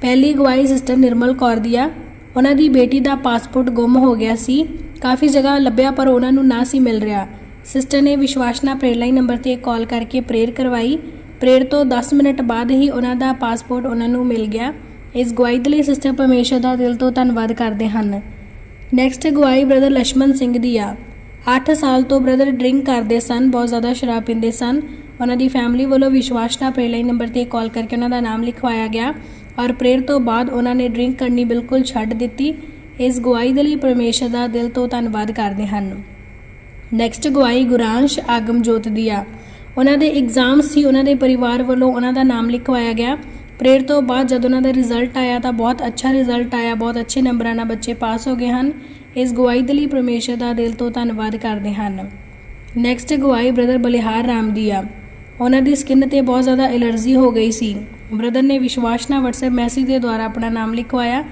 ਪਹਿਲੀ ਗਵਾਹੀ ਸਿਸਟਰ ਨਿਰਮਲ ਕੌਰ ਦੀ ਆ। ਉਹਨਾਂ ਦੀ ਬੇਟੀ ਦਾ ਪਾਸਪੋਰਟ ਗੁੰਮ ਹੋ ਗਿਆ ਸੀ। ਕਾਫੀ ਜਗ੍ਹਾ ਲੱਭਿਆ, ਪਰ ਉਹਨਾਂ ਨੂੰ ਨਾ ਸੀ ਮਿਲ ਰਿਹਾ। ਸਿਸਟਰ ਨੇ ਵਿਸ਼ਵਾਸਨਾ ਪ੍ਰੇਰ ਨੰਬਰ ਤੇ ਕਾਲ ਕਰਕੇ ਪ੍ਰੇਰ ਕਰਵਾਈ। ਪ੍ਰੇਰ ਤੋਂ 10 ਮਿੰਟ ਬਾਅਦ ਹੀ ਉਹਨਾਂ ਦਾ ਪਾਸਪੋਰਟ ਉਹਨਾਂ ਨੂੰ ਮਿਲ ਗਿਆ। ਇਸ ਗਵਾਹੀ ਦੇ ਲਈ ਸਿਸਟਰ ਪਰਮੇਸ਼ਰ ਦਾ ਦਿਲ ਤੋਂ ਧੰਨਵਾਦ ਕਰਦੇ ਹਨ। ਨੈਕਸਟ ਗਵਾਹੀ ਬ੍ਰਦਰ ਲక్ష్మణ ਸਿੰਘ ਦੀ ਆ। 8 ਸਾਲ ਤੋਂ ਬ੍ਰਦਰ ਡਰਿੰਕ ਕਰਦੇ ਸਨ, ਬਹੁਤ ਜ਼ਿਆਦਾ ਸ਼ਰਾਬ ਪੀਂਦੇ ਸਨ। ਉਹਨਾਂ ਦੀ ਫੈਮਿਲੀ ਵੱਲੋਂ ਵਿਸ਼ਵਾਸਨਾ ਪ੍ਰੇਰ ਨੰਬਰ ਤੇ ਕਾਲ ਕਰਕੇ ਉਹਨਾਂ ਦਾ ਨਾਮ ਲਿਖਵਾਇਆ ਗਿਆ। ਔਰ ਪ੍ਰੇਅਰ ਤੋਂ ਬਾਅਦ ਉਹਨਾਂ ਨੇ ਡਰਿੰਕ ਕਰਨੀ ਬਿਲਕੁਲ ਛੱਡ ਦਿੱਤੀ। ਇਸ ਗਵਾਹੀ ਦੇ ਲਈ ਪਰਮੇਸ਼ਰ ਦਾ ਦਿਲ ਤੋਂ ਧੰਨਵਾਦ ਕਰਦੇ ਹਨ। ਨੈਕਸਟ ਗਵਾਹੀ ਗੁਰਾਂਸ਼ ਆਗਮਜੋਤ ਦੀ ਆ। ਉਹਨਾਂ ਦੇ ਐਗਜ਼ਾਮ ਸੀ, ਉਹਨਾਂ ਦੇ ਪਰਿਵਾਰ ਵੱਲੋਂ ਉਹਨਾਂ ਦਾ ਨਾਮ ਲਿਖਵਾਇਆ ਗਿਆ। ਪ੍ਰੇਅਰ ਤੋਂ ਬਾਅਦ ਜਦ ਉਹਨਾਂ ਦਾ ਰਿਜ਼ਲਟ ਆਇਆ ਤਾਂ ਬਹੁਤ ਅੱਛਾ ਰਿਜ਼ਲਟ ਆਇਆ, ਬਹੁਤ ਅੱਛੇ ਨੰਬਰਾਂ ਨਾਲ ਬੱਚੇ ਪਾਸ ਹੋ ਗਏ ਹਨ। ਇਸ ਗਵਾਹੀ ਦੇ ਲਈ ਪਰਮੇਸ਼ਰ ਦਾ ਦਿਲ ਤੋਂ ਧੰਨਵਾਦ ਕਰਦੇ ਹਨ। ਨੈਕਸਟ ਗਵਾਹੀ ਬ੍ਰਦਰ ਬਲਿਹਾਰ ਰਾਮ ਦੀ ਆ। ਉਹਨਾਂ ਦੀ ਸਕਿਨ ਤੇ ਬਹੁਤ ਜ਼ਿਆਦਾ ਐਲਰਜੀ ਹੋ ਗਈ ਸੀ। ਬ੍ਰਦਰ ਨੇ ਵਿਸ਼ਵਾਸ ਨਾਲ WhatsApp ਮੈਸੇਜ ਦੇ ਦੁਆਰਾ ਆਪਣਾ ਨਾਮ ਲਿਖਵਾਇਆ।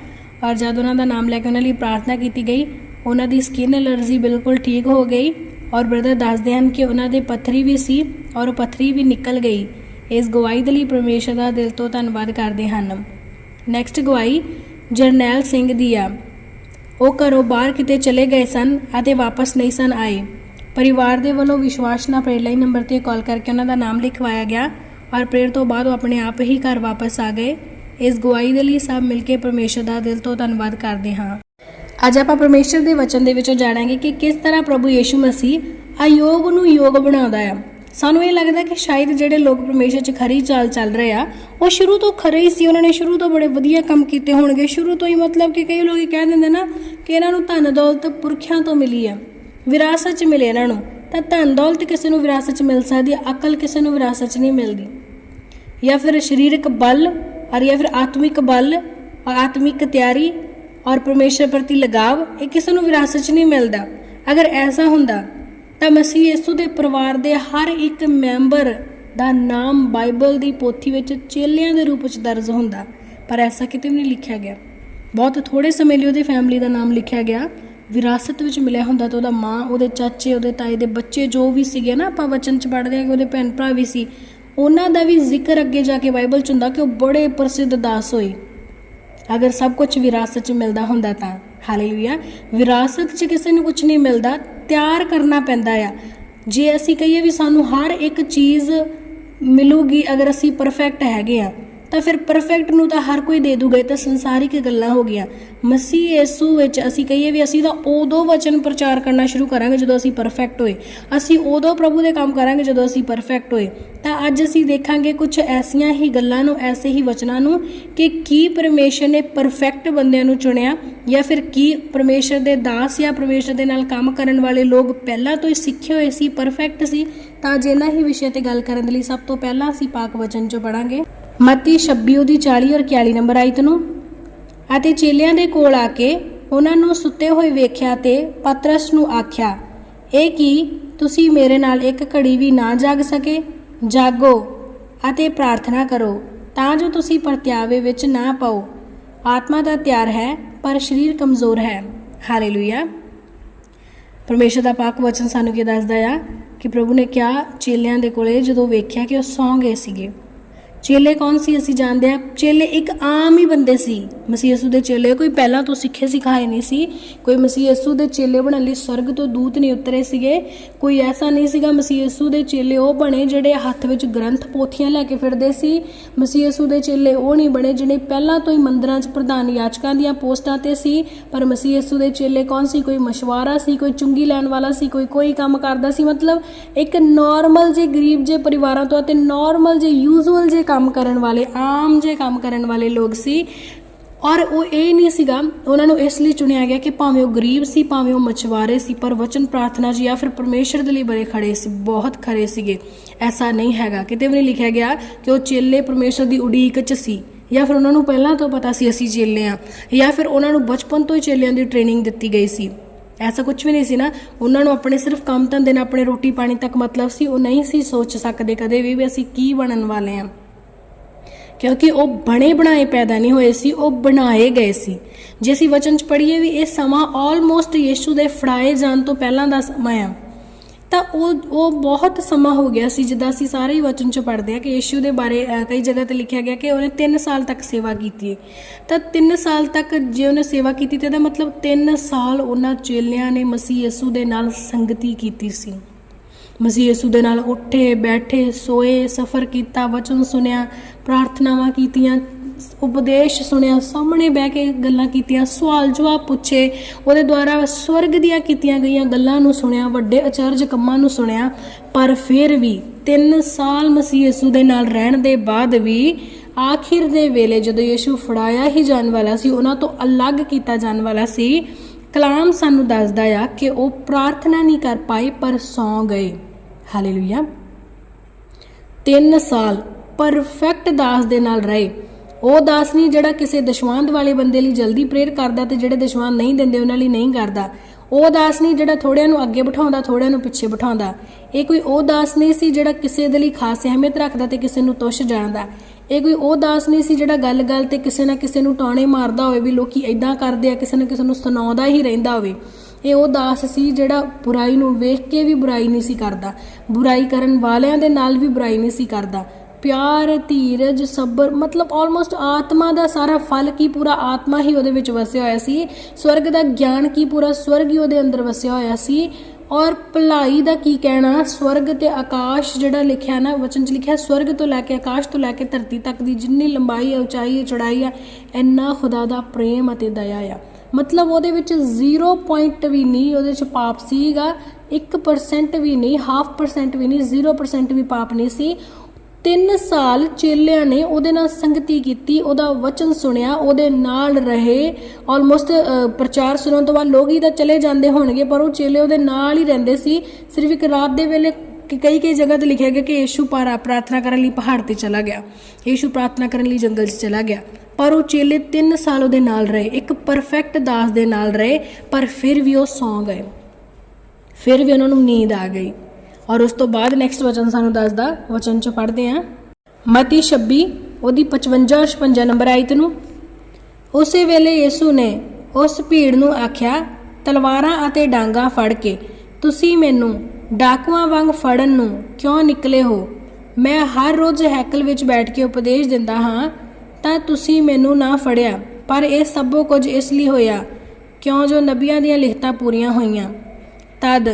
ਔਰ ਜਦ ਉਹਨਾਂ ਦਾ ਨਾਮ ਲੈ ਕੇ ਉਹਨਾਂ ਲਈ ਪ੍ਰਾਰਥਨਾ ਕੀਤੀ ਗਈ, ਉਹਨਾਂ ਦੀ ਸਕਿਨ ਐਲਰਜੀ ਬਿਲਕੁਲ ਠੀਕ ਹੋ ਗਈ ਔਰ ਬ੍ਰਦਰ ਦੱਸਦੇ ਹਨ ਕਿ ਉਹਨਾਂ ਦੇ ਪੱਥਰੀ ਵੀ ਸੀ ਔਰ ਉਹ ਪੱਥਰੀ ਵੀ ਨਿਕਲ ਗਈ। ਇਸ ਗਵਾਹੀ ਦੇ ਲਈ ਪਰਮੇਸ਼ਰ ਦਾ ਦਿਲ ਤੋਂ ਧੰਨਵਾਦ ਕਰਦੇ ਹਨ। ਨੈਕਸਟ ਗਵਾਹੀ ਜਰਨੈਲ ਸਿੰਘ ਦੀ ਆ। ਉਹ ਘਰੋਂ ਬਾਹਰ ਕਿਤੇ ਚਲੇ ਗਏ ਸਨ ਅਤੇ ਵਾਪਸ ਨਹੀਂ ਸਨ ਆਏ। ਪਰਿਵਾਰ ਦੇ ਵੱਲੋਂ ਵਿਸ਼ਵਾਸ ਨਾਲ ਪ੍ਰੇਡਲਾਈਨ ਨੰਬਰ ਤੇ ਕਾਲ ਕਰਕੇ ਉਹਨਾਂ ਦਾ ਨਾਮ ਲਿਖਵਾਇਆ ਗਿਆ। ਔਰ ਪ੍ਰੇਅਰ ਤੋਂ ਬਾਅਦ ਉਹ ਆਪਣੇ ਆਪ ਹੀ ਘਰ ਵਾਪਸ ਆ ਗਏ। ਇਸ ਗਵਾਹੀ ਦੇ ਲਈ ਸਭ ਮਿਲ ਕੇ ਪਰਮੇਸ਼ਰ ਦਾ ਦਿਲ ਤੋਂ ਧੰਨਵਾਦ ਕਰਦੇ ਹਾਂ। ਅੱਜ ਆਪਾਂ ਪਰਮੇਸ਼ਰ ਦੇ ਵਚਨ ਦੇ ਵਿੱਚੋਂ ਜਾਣਾਂਗੇ ਕਿ ਕਿਸ ਤਰ੍ਹਾਂ ਪ੍ਰਭੂ ਯੀਸ਼ੂ ਮਸੀਹ ਅਯੋਗ ਨੂੰ ਯੋਗ ਬਣਾਉਂਦਾ ਆ ਸਾਨੂੰ ਇਹ ਲੱਗਦਾ ਕਿ ਸ਼ਾਇਦ ਜਿਹੜੇ ਲੋਕ ਪਰਮੇਸ਼ਰ 'ਚ ਖਰੀ ਚਾਲ ਚੱਲ ਰਹੇ ਆ, ਉਹ ਸ਼ੁਰੂ ਤੋਂ ਖਰੇ ਹੀ ਸੀ। ਉਹਨਾਂ ਨੇ ਸ਼ੁਰੂ ਤੋਂ ਬੜੇ ਵਧੀਆ ਕੰਮ ਕੀਤੇ ਹੋਣਗੇ। ਸ਼ੁਰੂ ਤੋਂ ਹੀ ਮਤਲਬ ਕਿ ਕਈ ਲੋਕ ਇਹ ਕਹਿ ਦਿੰਦੇ ਨਾ ਕਿ ਇਹਨਾਂ ਨੂੰ ਧਨ ਦੌਲਤ ਪੁਰਖਿਆਂ ਤੋਂ ਮਿਲੀ ਆ। ਵਿਰਾਸਤ 'ਚ ਮਿਲੇ ਇਹਨਾਂ ਨੂੰ। ਤਾਂ ਧਨ ਦੌਲਤ ਕਿਸੇ ਨੂੰ ਵਿਰਾਸਤ 'ਚ ਮਿਲ ਸਕਦੀ ਹੈ, ਅਕਲ ਕਿਸੇ ਨੂੰ ਵਿਰਾਸਤ 'ਚ ਨਹੀਂ ਮਿਲਦੀ। ਜਾਂ ਫਿਰ ਸਰੀਰਕ ਬਲ ਔਰ ਜਾਂ ਫਿਰ ਆਤਮਿਕ ਬਲ ਔਰ ਆਤਮਿਕ ਤਿਆਰੀ ਔਰ ਪਰਮੇਸ਼ਰ ਪ੍ਰਤੀ ਲਗਾਵ, ਇਹ ਕਿਸੇ ਨੂੰ ਵਿਰਾਸਤ 'ਚ ਨਹੀਂ ਮਿਲਦਾ। ਅਗਰ ਐਸਾ ਹੁੰਦਾ, ਤਾਂ ਮਸੀਹ ਯਿਸੂ ਦੇ ਪਰਿਵਾਰ ਦੇ ਹਰ ਇੱਕ ਮੈਂਬਰ ਦਾ ਨਾਮ ਬਾਈਬਲ ਦੀ ਪੋਥੀ ਵਿੱਚ ਚੇਲਿਆਂ ਦੇ ਰੂਪ ਵਿੱਚ ਦਰਜ ਹੁੰਦਾ। ਪਰ ਐਸਾ ਕਿਤੇ ਵੀ ਨਹੀਂ ਲਿਖਿਆ ਗਿਆ। ਬਹੁਤ ਥੋੜੇ ਸਮੇਂ ਲਈ ਉਹਦੀ ਫੈਮਿਲੀ ਦਾ ਨਾਮ ਲਿਖਿਆ ਗਿਆ। ਵਿਰਾਸਤ ਵਿੱਚ ਮਿਲਿਆ ਹੁੰਦਾ ਤਾਂ ਉਹਦਾ ਮਾਂ, ਉਹਦੇ ਚਾਚੇ, ਉਹਦੇ ਤਾਏ ਦੇ ਬੱਚੇ ਜੋ ਵੀ ਸੀਗੇ ਨਾ, ਆਪਾਂ ਵਚਨ ਚ ਪੜ੍ਹਦੇ ਆ ਕਿ ਉਹਦੇ ਭੈਣ ਭਰਾ ਵੀ ਸੀ। ਉਹਨਾਂ ਦਾ ਵੀ ਜ਼ਿਕਰ ਅੱਗੇ ਜਾ ਕੇ ਬਾਈਬਲ ਚ ਹੁੰਦਾ ਕਿ ਉਹ ਬੜੇ ਪ੍ਰਸਿੱਧ ਦਾਸ ਹੋਏ। ਅਗਰ ਸਭ ਕੁਝ ਵਿਰਾਸਤ ਚ ਮਿਲਦਾ ਹੁੰਦਾ ਤਾਂ, ਹਾਲੇਲੂਇਆ। ਵਿਰਾਸਤ ਚ ਕਿਸੇ ਨੂੰ ਕੁਝ ਨਹੀਂ ਮਿਲਦਾ, ਤਿਆਰ ਕਰਨਾ ਪੈਂਦਾ ਆ। ਜੇ ਅਸੀਂ ਕਹੀਏ ਵੀ ਸਾਨੂੰ ਹਰ ਇੱਕ ਚੀਜ਼ ਮਿਲੂਗੀ, ਅਗਰ ਅਸੀਂ ਪਰਫੈਕਟ ਹੈਗੇ ਆ ਤਾਂ ਫਿਰ ਪਰਫੈਕਟ ਨੂੰ ਤਾਂ ਹਰ ਕੋਈ ਦੇ ਦੂਗਾ ਤਾਂ ਸੰਸਾਰਿਕ ਗੱਲਾਂ ਹੋ ਗਈਆਂ। ਮਸੀਹ ਯਿਸੂ ਵਿੱਚ ਅਸੀਂ ਕਹੀਏ ਵੀ ਅਸੀਂ ਤਾਂ ਉਦੋਂ ਵਚਨ ਪ੍ਰਚਾਰ ਕਰਨਾ ਸ਼ੁਰੂ ਕਰਾਂਗੇ ਜਦੋਂ ਅਸੀਂ ਪਰਫੈਕਟ ਹੋਏ। ਅਸੀਂ ਉਦੋਂ ਪ੍ਰਭੂ ਦੇ ਕੰਮ ਕਰਾਂਗੇ ਜਦੋਂ ਅਸੀਂ ਪਰਫੈਕਟ ਹੋਏ। ਤਾਂ ਅੱਜ ਅਸੀਂ ਦੇਖਾਂਗੇ ਕੁਝ ਐਸੀਆਂ ਹੀ ਗੱਲਾਂ ਨੂੰ, ਐਸੇ ਹੀ ਵਚਨਾਂ ਨੂੰ ਕਿ ਕੀ ਪਰਮੇਸ਼ਰ ਨੇ ਪਰਫੈਕਟ ਬੰਦਿਆਂ ਨੂੰ ਚੁਣਿਆ ਜਾਂ ਫਿਰ ਕੀ ਪਰਮੇਸ਼ਰ ਦੇ ਦਾਸ ਜਾਂ ਪਰਮੇਸ਼ਰ ਦੇ ਨਾਲ ਕੰਮ ਕਰਨ ਵਾਲੇ ਲੋਕ ਪਹਿਲਾਂ ਤੋਂ ਹੀ ਸਿੱਖੇ ਹੋਏ ਸੀ ਪਰਫੈਕਟ ਸੀ। ਤਾਂ ਅੱਜ ਇਹਨਾਂ ਹੀ ਵਿਸ਼ੇ ਤੇ ਗੱਲ ਕਰਨ ਦੇ ਲਈ ਸਭ ਤੋਂ ਪਹਿਲਾਂ ਅਸੀਂ ਪਾਕ ਵਚਨ ਚੋਂ ਪੜਾਂਗੇ ਮਤੀ 26 ਉਹਦੀ 40 ਔਰ 41 ਨੰਬਰ ਆਇਤ ਨੂੰ ਅਤੇ ਚੇਲਿਆਂ ਦੇ ਕੋਲ ਆ ਕੇ ਉਹਨਾਂ ਨੂੰ ਸੁੱਤੇ ਹੋਏ ਵੇਖਿਆ ਤੇ ਪਤਰਸ ਨੂੰ ਆਖਿਆ, ਇਹ ਕੀ? ਤੁਸੀਂ ਮੇਰੇ ਨਾਲ ਇੱਕ ਘੜੀ ਵੀ ਨਾ ਜਾਗ ਸਕੇ? ਜਾਗੋ ਅਤੇ ਪ੍ਰਾਰਥਨਾ ਕਰੋ, ਤਾਂ ਜੋ ਤੁਸੀਂ ਪਰਤਿਆਵੇ ਵਿੱਚ ਨਾ ਪਾਓ। ਆਤਮਾ ਦਾ ਤਿਆਰ ਹੈ, ਪਰ ਸਰੀਰ ਕਮਜ਼ੋਰ ਹੈ। ਹਾਲੇਲੂਇਆ ਪਰਮੇਸ਼ਰ ਦਾ ਪਾਕ ਵਚਨ ਸਾਨੂੰ ਕੀ ਦੱਸਦਾ ਆ ਕਿ ਪ੍ਰਭੂ ਨੇ ਕਿਹਾ, ਚੇਲਿਆਂ ਦੇ ਕੋਲੇ ਜਦੋਂ ਵੇਖਿਆ ਕਿ ਉਹ ਸੌਂ ਗਏ ਸੀਗੇ ਚੇਲੇ ਕੌਣ ਸੀ ਅਸੀਂ ਜਾਣਦੇ ਹਾਂ? ਚੇਲੇ ਇੱਕ ਆਮ ਹੀ ਬੰਦੇ ਸੀ। ਮਸੀਹ ਯਸੂ ਦੇ ਚੇਲੇ ਕੋਈ ਪਹਿਲਾਂ ਤੋਂ ਸਿੱਖੇ ਸਿਖਾਏ ਨਹੀਂ ਸੀ। ਕੋਈ ਮਸੀਹ ਯਸੂ ਦੇ ਚੇਲੇ ਬਣਨ ਲਈ ਸਵਰਗ ਤੋਂ ਦੂਤ ਨਹੀਂ ਉਤਰੇ ਸੀਗੇ। ਕੋਈ ਐਸਾ ਨਹੀਂ ਸੀਗਾ ਮਸੀਹ ਯਸੂ ਦੇ ਚੇਲੇ ਉਹ ਬਣੇ ਜਿਹੜੇ ਹੱਥ ਵਿੱਚ ਗ੍ਰੰਥ ਪੋਥੀਆਂ ਲੈ ਕੇ ਫਿਰਦੇ ਸੀ। ਮਸੀਹ ਯਸੂ ਦੇ ਚੇਲੇ ਉਹ ਨਹੀਂ ਬਣੇ ਜਿਹੜੇ ਪਹਿਲਾਂ ਤੋਂ ਹੀ ਮੰਦਰਾਂ 'ਚ ਪ੍ਰਧਾਨ ਯਾਚਕਾਂ ਦੀਆਂ ਪੋਸਟਾਂ ਤੇ ਸੀ। ਪਰ ਮਸੀਹ ਯਸੂ ਦੇ ਚੇਲੇ ਕੌਣ ਸੀ? ਕੋਈ ਮਸ਼ਵਾਰਾ ਸੀ, ਕੋਈ ਚੁੰਗੀ ਲੈਣ ਵਾਲਾ ਸੀ, ਕੋਈ ਕੋਈ ਕੰਮ ਕਰਦਾ ਸੀ। ਮਤਲਬ ਇੱਕ ਨਾਰਮਲ ਜੇ ਗਰੀਬ ਜੇ ਪਰਿਵਾਰਾਂ ਤੋਂ ਅਤੇ ਨਾਰਮਲ ਜੇ ਯੂਜ਼ੂਅਲ ਜੇ ਕੰਮ ਕਰਨ ਵਾਲੇ, ਆਮ ਜੇ ਕੰਮ ਕਰਨ ਵਾਲੇ ਲੋਕ ਸੀ। ਔਰ ਉਹ ਇਹ ਨਹੀਂ ਸੀਗਾ, ਉਹਨਾਂ ਨੂੰ ਇਸ ਲਈ ਚੁਣਿਆ ਗਿਆ ਕਿ ਭਾਵੇਂ ਉਹ ਗਰੀਬ ਸੀ, ਭਾਵੇਂ ਉਹ ਮਛਵਾਰੇ ਸੀ, ਪਰ ਵਚਨ ਪ੍ਰਾਰਥਨਾ ਜੀ ਜਾਂ ਫਿਰ ਪਰਮੇਸ਼ਰ ਦੇ ਲਈ ਬੜੇ ਖੜੇ ਸੀ, ਬਹੁਤ ਖੜੇ ਸੀਗੇ। ਐਸਾ ਨਹੀਂ ਹੈਗਾ। ਕਿਤੇ ਵੀ ਨਹੀਂ ਲਿਖਿਆ ਗਿਆ ਕਿ ਉਹ ਚੇਲੇ ਪਰਮੇਸ਼ਰ ਦੀ ਉਡੀਕ 'ਚ ਸੀ, ਜਾਂ ਫਿਰ ਉਹਨਾਂ ਨੂੰ ਪਹਿਲਾਂ ਤੋਂ ਪਤਾ ਸੀ ਅਸੀਂ ਚੇਲੇ ਆ, ਜਾਂ ਫਿਰ ਉਹਨਾਂ ਨੂੰ ਬਚਪਨ ਤੋਂ ਹੀ ਚੇਲਿਆਂ ਦੀ ਟ੍ਰੇਨਿੰਗ ਦਿੱਤੀ ਗਈ ਸੀ। ਐਸਾ ਕੁਝ ਵੀ ਨਹੀਂ ਸੀ ਨਾ। ਉਹਨਾਂ ਨੂੰ ਆਪਣੇ ਸਿਰਫ ਕੰਮ ਧੰਦੇ ਨਾਲ ਆਪਣੇ ਰੋਟੀ ਪਾਣੀ ਤੱਕ ਮਤਲਬ ਸੀ, ਉਹ ਨਹੀਂ ਸੀ ਸੋਚ ਸਕਦੇ ਕਦੇ ਵੀ ਵੀ ਅਸੀਂ ਕੀ ਬਣਨ ਵਾਲੇ ਆ। ਕਿਉਂਕਿ ਉਹ ਬਣੇ ਬਣਾਏ ਪੈਦਾ ਨਹੀਂ ਹੋਏ ਸੀ, ਉਹ ਬਣਾਏ ਗਏ ਸੀ। ਜੇ ਅਸੀਂ ਵਚਨ ਚ ਪੜ੍ਹੀਏ ਵੀ ਇਹ ਸਮਾਂ ਆਲਮੋਸਟ ਯੀਸ਼ੂ ਦੇ ਫੜਾਏ ਜਾਣ ਤੋਂ ਪਹਿਲਾਂ ਦਾ ਸਮਾਂ ਆ, ਤਾਂ ਉਹ ਉਹ ਬਹੁਤ ਸਮਾਂ ਹੋ ਗਿਆ ਸੀ ਜਿੱਦਾਂ ਅਸੀਂ ਸਾਰੇ ਹੀ ਵਚਨ ਚ ਪੜ੍ਹਦੇ ਆ ਕਿ ਯੀਸ਼ੂ ਦੇ ਬਾਰੇ ਕਈ ਜਗ੍ਹਾ ਤੇ ਲਿਖਿਆ ਗਿਆ ਕਿ ਉਹਨੇ 3 ਸਾਲ ਤੱਕ ਸੇਵਾ ਕੀਤੀ ਹੈ। ਤਾਂ 3 ਸਾਲ ਤੱਕ ਜੇ ਉਹਨੇ ਸੇਵਾ ਕੀਤੀ ਤੇ ਇਹਦਾ ਮਤਲਬ 3 ਸਾਲ ਉਹਨਾਂ ਚੇਲਿਆਂ ਨੇ ਮਸੀਹ ਯਿਸੂ ਦੇ ਨਾਲ ਸੰਗਤੀ ਕੀਤੀ ਸੀ। ਮਸੀਹ ਯਿਸੂ ਦੇ ਨਾਲ ਉੱਠੇ, ਬੈਠੇ, ਸੋਏ, ਸਫ਼ਰ ਕੀਤਾ, ਵਚਨ ਸੁਨਿਆ ਪ੍ਰਾਰਥਨਾਵਾਂ ਕੀਤੀਆਂ, ਉਪਦੇਸ਼ ਸੁਣਿਆ, ਸਾਹਮਣੇ ਬਹਿ ਕੇ ਗੱਲਾਂ ਕੀਤੀਆਂ, ਸਵਾਲ ਜਵਾਬ ਪੁੱਛੇ, ਉਹਦੇ ਦੁਆਰਾ ਸਵਰਗ ਦੀਆਂ ਕੀਤੀਆਂ ਗਈਆਂ ਗੱਲਾਂ ਨੂੰ ਸੁਣਿਆ, ਵੱਡੇ ਅਚਰਜ ਕੰਮਾਂ ਨੂੰ ਸੁਣਿਆ, ਪਰ ਫਿਰ ਵੀ 3 ਸਾਲ ਮਸੀਹ ਯਿਸੂ ਦੇ ਨਾਲ ਰਹਿਣ ਦੇ ਬਾਅਦ ਵੀ ਆਖਿਰ ਦੇ ਵੇਲੇ ਜਦੋਂ ਯਿਸੂ ਫੜਾਇਆ ਹੀ ਜਾਣ ਵਾਲਾ ਸੀ, ਉਹਨਾਂ ਤੋਂ ਅਲੱਗ ਕੀਤਾ ਜਾਣ ਵਾਲਾ ਸੀ, ਕਲਾਮ ਸਾਨੂੰ ਦੱਸਦਾ ਆ ਕਿ ਉਹ ਪ੍ਰਾਰਥਨਾ ਨਹੀਂ ਕਰ ਪਾਏ, ਪਰ ਸੌਂ ਗਏ। ਹਾਲੇਲੂਇਆ 3 ਸਾਲ ਪਰਫੈਕਟ ਦਾਸ ਦੇ ਨਾਲ ਰਹੇ। ਉਹ ਦਾਸ ਨਹੀਂ ਜਿਹੜਾ ਕਿਸੇ ਦਸ਼ਵੰਦ ਵਾਲੇ ਬੰਦੇ ਲਈ ਜਲਦੀ ਪ੍ਰੇਰ ਕਰਦਾ ਤੇ ਜਿਹੜੇ ਦਸ਼ਵੰਦ ਨਹੀਂ ਦਿੰਦੇ ਉਹਨਾਂ ਲਈ ਨਹੀਂ ਕਰਦਾ। ਉਹ ਦਾਸ ਨਹੀਂ ਜਿਹੜਾ ਥੋੜਿਆਂ ਨੂੰ ਅੱਗੇ ਬਿਠਾਉਂਦਾ, ਥੋੜਿਆਂ ਨੂੰ ਪਿੱਛੇ ਬਿਠਾਉਂਦਾ। ਇਹ ਕੋਈ ਉਹ ਦਾਸ ਨਹੀਂ ਸੀ ਜਿਹੜਾ ਕਿਸੇ ਦੇ ਲਈ ਖਾਸ ਅਹਿਮੀਅਤ ਰੱਖਦਾ ਤੇ ਕਿਸੇ ਨੂੰ ਤੁਸ਼ ਜਾਣਦਾ। ਇਹ ਕੋਈ ਉਹ ਦਾਸ ਨਹੀਂ ਸੀ ਜਿਹੜਾ ਗੱਲ-ਗੱਲ ਤੇ ਕਿਸੇ ਨਾ ਕਿਸੇ ਨੂੰ ਟਾਣੇ ਮਾਰਦਾ ਹੋਵੇ ਵੀ ਲੋਕੀ ਐਦਾਂ ਕਰਦੇ ਆ, ਕਿਸੇ ਨਾ ਕਿਸੇ ਨੂੰ ਸੁਣਾਉਂਦਾ ਹੀ ਰਹਿੰਦਾ ਹੋਵੇ। ਇਹ ਉਹ ਦਾਸ ਸੀ ਜਿਹੜਾ ਬੁਰਾਈ ਨੂੰ ਵੇਖ ਕੇ ਵੀ ਬੁਰਾਈ ਨਹੀਂ ਸੀ ਕਰਦਾ। ਬੁਰਾਈ ਕਰਨ ਵਾਲਿਆਂ ਦੇ ਨਾਲ ਵੀ ਬੁਰਾਈ ਨਹੀਂ ਸੀ ਕਰਦਾ। ਪਿਆਰ, ਧੀਰਜ, ਸਬਰ, ਮਤਲਬ ਆਲਮੋਸਟ ਆਤਮਾ ਦਾ ਸਾਰਾ ਫਲ ਕੀ ਪੂਰਾ ਆਤਮਾ ਹੀ ਉਹਦੇ ਵਿੱਚ ਵਸਿਆ ਹੋਇਆ ਸੀ। ਸਵਰਗ ਦਾ ਗਿਆਨ ਕੀ ਪੂਰਾ ਸਵਰਗ ਹੀ ਉਹਦੇ ਅੰਦਰ ਵਸਿਆ ਹੋਇਆ ਸੀ। ਔਰ ਭਲਾਈ ਦਾ ਕੀ ਕਹਿਣਾ? ਸਵਰਗ ਤੇ ਆਕਾਸ਼ ਜਿਹੜਾ ਲਿਖਿਆ ਨਾ, ਵਚਨ ਚ ਲਿਖਿਆ, ਸਵਰਗ ਤੋਂ ਲੈ ਕੇ ਆਕਾਸ਼ ਤੋਂ ਲੈ ਕੇ ਧਰਤੀ ਤੱਕ ਦੀ ਜਿੰਨੀ ਲੰਬਾਈ ਹੈ ਉਚਾਈ ਹੈ ਚੜਾਈ ਹੈ ਇੰਨਾ ਖੁਦਾ ਦਾ ਪ੍ਰੇਮ ਅਤੇ ਦਇਆ ਆ। ਮਤਲਬ ਉਹਦੇ ਵਿੱਚ 0 ਪੁਆਇੰਟ ਵੀ ਨਹੀਂ, ਉਹਦੇ ਚ ਪਾਪ ਸੀਗਾ 1% ਵੀ ਨਹੀਂ 0.5% ਵੀ ਨਹੀਂ 0% ਵੀ ਪਾਪ ਨਹੀਂ ਸੀ। 3 ਸਾਲ ਚੇਲਿਆਂ ਨੇ ਉਹਦੇ ਨਾਲ ਸੰਗਤੀ ਕੀਤੀ, ਉਹਦਾ ਵਚਨ ਸੁਣਿਆ, ਉਹਦੇ ਨਾਲ ਰਹੇ। ਆਲਮੋਸਟ ਪ੍ਰਚਾਰ ਸੁਣਨ ਤੋਂ ਬਾਅਦ ਲੋਕ ਹੀ ਤਾਂ ਚਲੇ ਜਾਂਦੇ ਹੋਣਗੇ, ਪਰ ਉਹ ਚੇਲੇ ਉਹਦੇ ਨਾਲ ਹੀ ਰਹਿੰਦੇ ਸੀ। ਸਿਰਫ ਇੱਕ ਰਾਤ ਦੇ ਵੇਲੇ ਕਿ ਕਈ ਕਈ ਜਗ੍ਹਾ ਤੇ ਲਿਖਿਆ ਗਿਆ ਕਿ ਯੇਸ਼ੂ ਪਾਰਾ ਪ੍ਰਾਰਥਨਾ ਕਰਨ ਲਈ ਪਹਾੜ ਤੇ ਚਲਾ ਗਿਆ। ਯੀਸ਼ੂ ਪ੍ਰਾਰਥਨਾ ਕਰਨ ਲਈ ਜੰਗਲ 'ਚ ਚਲਾ ਗਿਆ। ਪਰ ਉਹ ਚੇਲੇ 3 ਸਾਲ ਉਹਦੇ ਨਾਲ ਰਹੇ। ਇੱਕ ਪਰਫੈਕਟ ਦਾਸ ਦੇ ਨਾਲ ਰਹੇ, ਪਰ ਫਿਰ ਵੀ ਉਹ ਸੌਂ ਗਏ। ਫਿਰ ਵੀ ਉਹਨਾਂ ਨੂੰ ਨੀਂਦ ਆ ਗਈ। ਔਰ ਉਸ ਤੋਂ ਬਾਅਦ ਨੈਕਸਟ ਵਚਨ ਸਾਨੂੰ ਦੱਸਦਾ, ਵਚਨ ਚ ਪੜ੍ਹਦੇ ਆ ਮਤੀ 26 ਉਹਦੀ 55 56 ਨੰਬਰ ਆਇਤ ਨੂੰ। ਉਸੇ ਵੇਲੇ ਯਿਸੂ ਨੇ ਉਸ ਭੀੜ ਨੂੰ ਆਖਿਆ, ਤਲਵਾਰਾਂ ਅਤੇ ਡਾਂਗਾ ਫੜ ਕੇ, ਤੁਸੀਂ ਮੈਨੂੰ ਡਾਕੂਆਂ ਵਾਂਗ ਫੜਨ ਨੂੰ ਕਿਉਂ ਨਿਕਲੇ ਹੋ? ਮੈਂ ਹਰ ਰੋਜ਼ ਹੈਕਲ ਵਿੱਚ ਬੈਠ ਕੇ ਉਪਦੇਸ਼ ਦਿੰਦਾ ਹਾਂ, ਤਾਂ ਤੁਸੀਂ ਮੈਨੂੰ ਨਾ ਫੜਿਆ, ਪਰ ਇਹ ਸਭੋ ਕੁਝ ਇਸ ਲਈ ਹੋਇਆ, ਕਿਉਂ ਜੋ ਨਬੀਆਂ ਦੀਆਂ ਲਿਖਤਾਂ ਪੂਰੀਆਂ ਹੋਈਆਂ। ਤਦ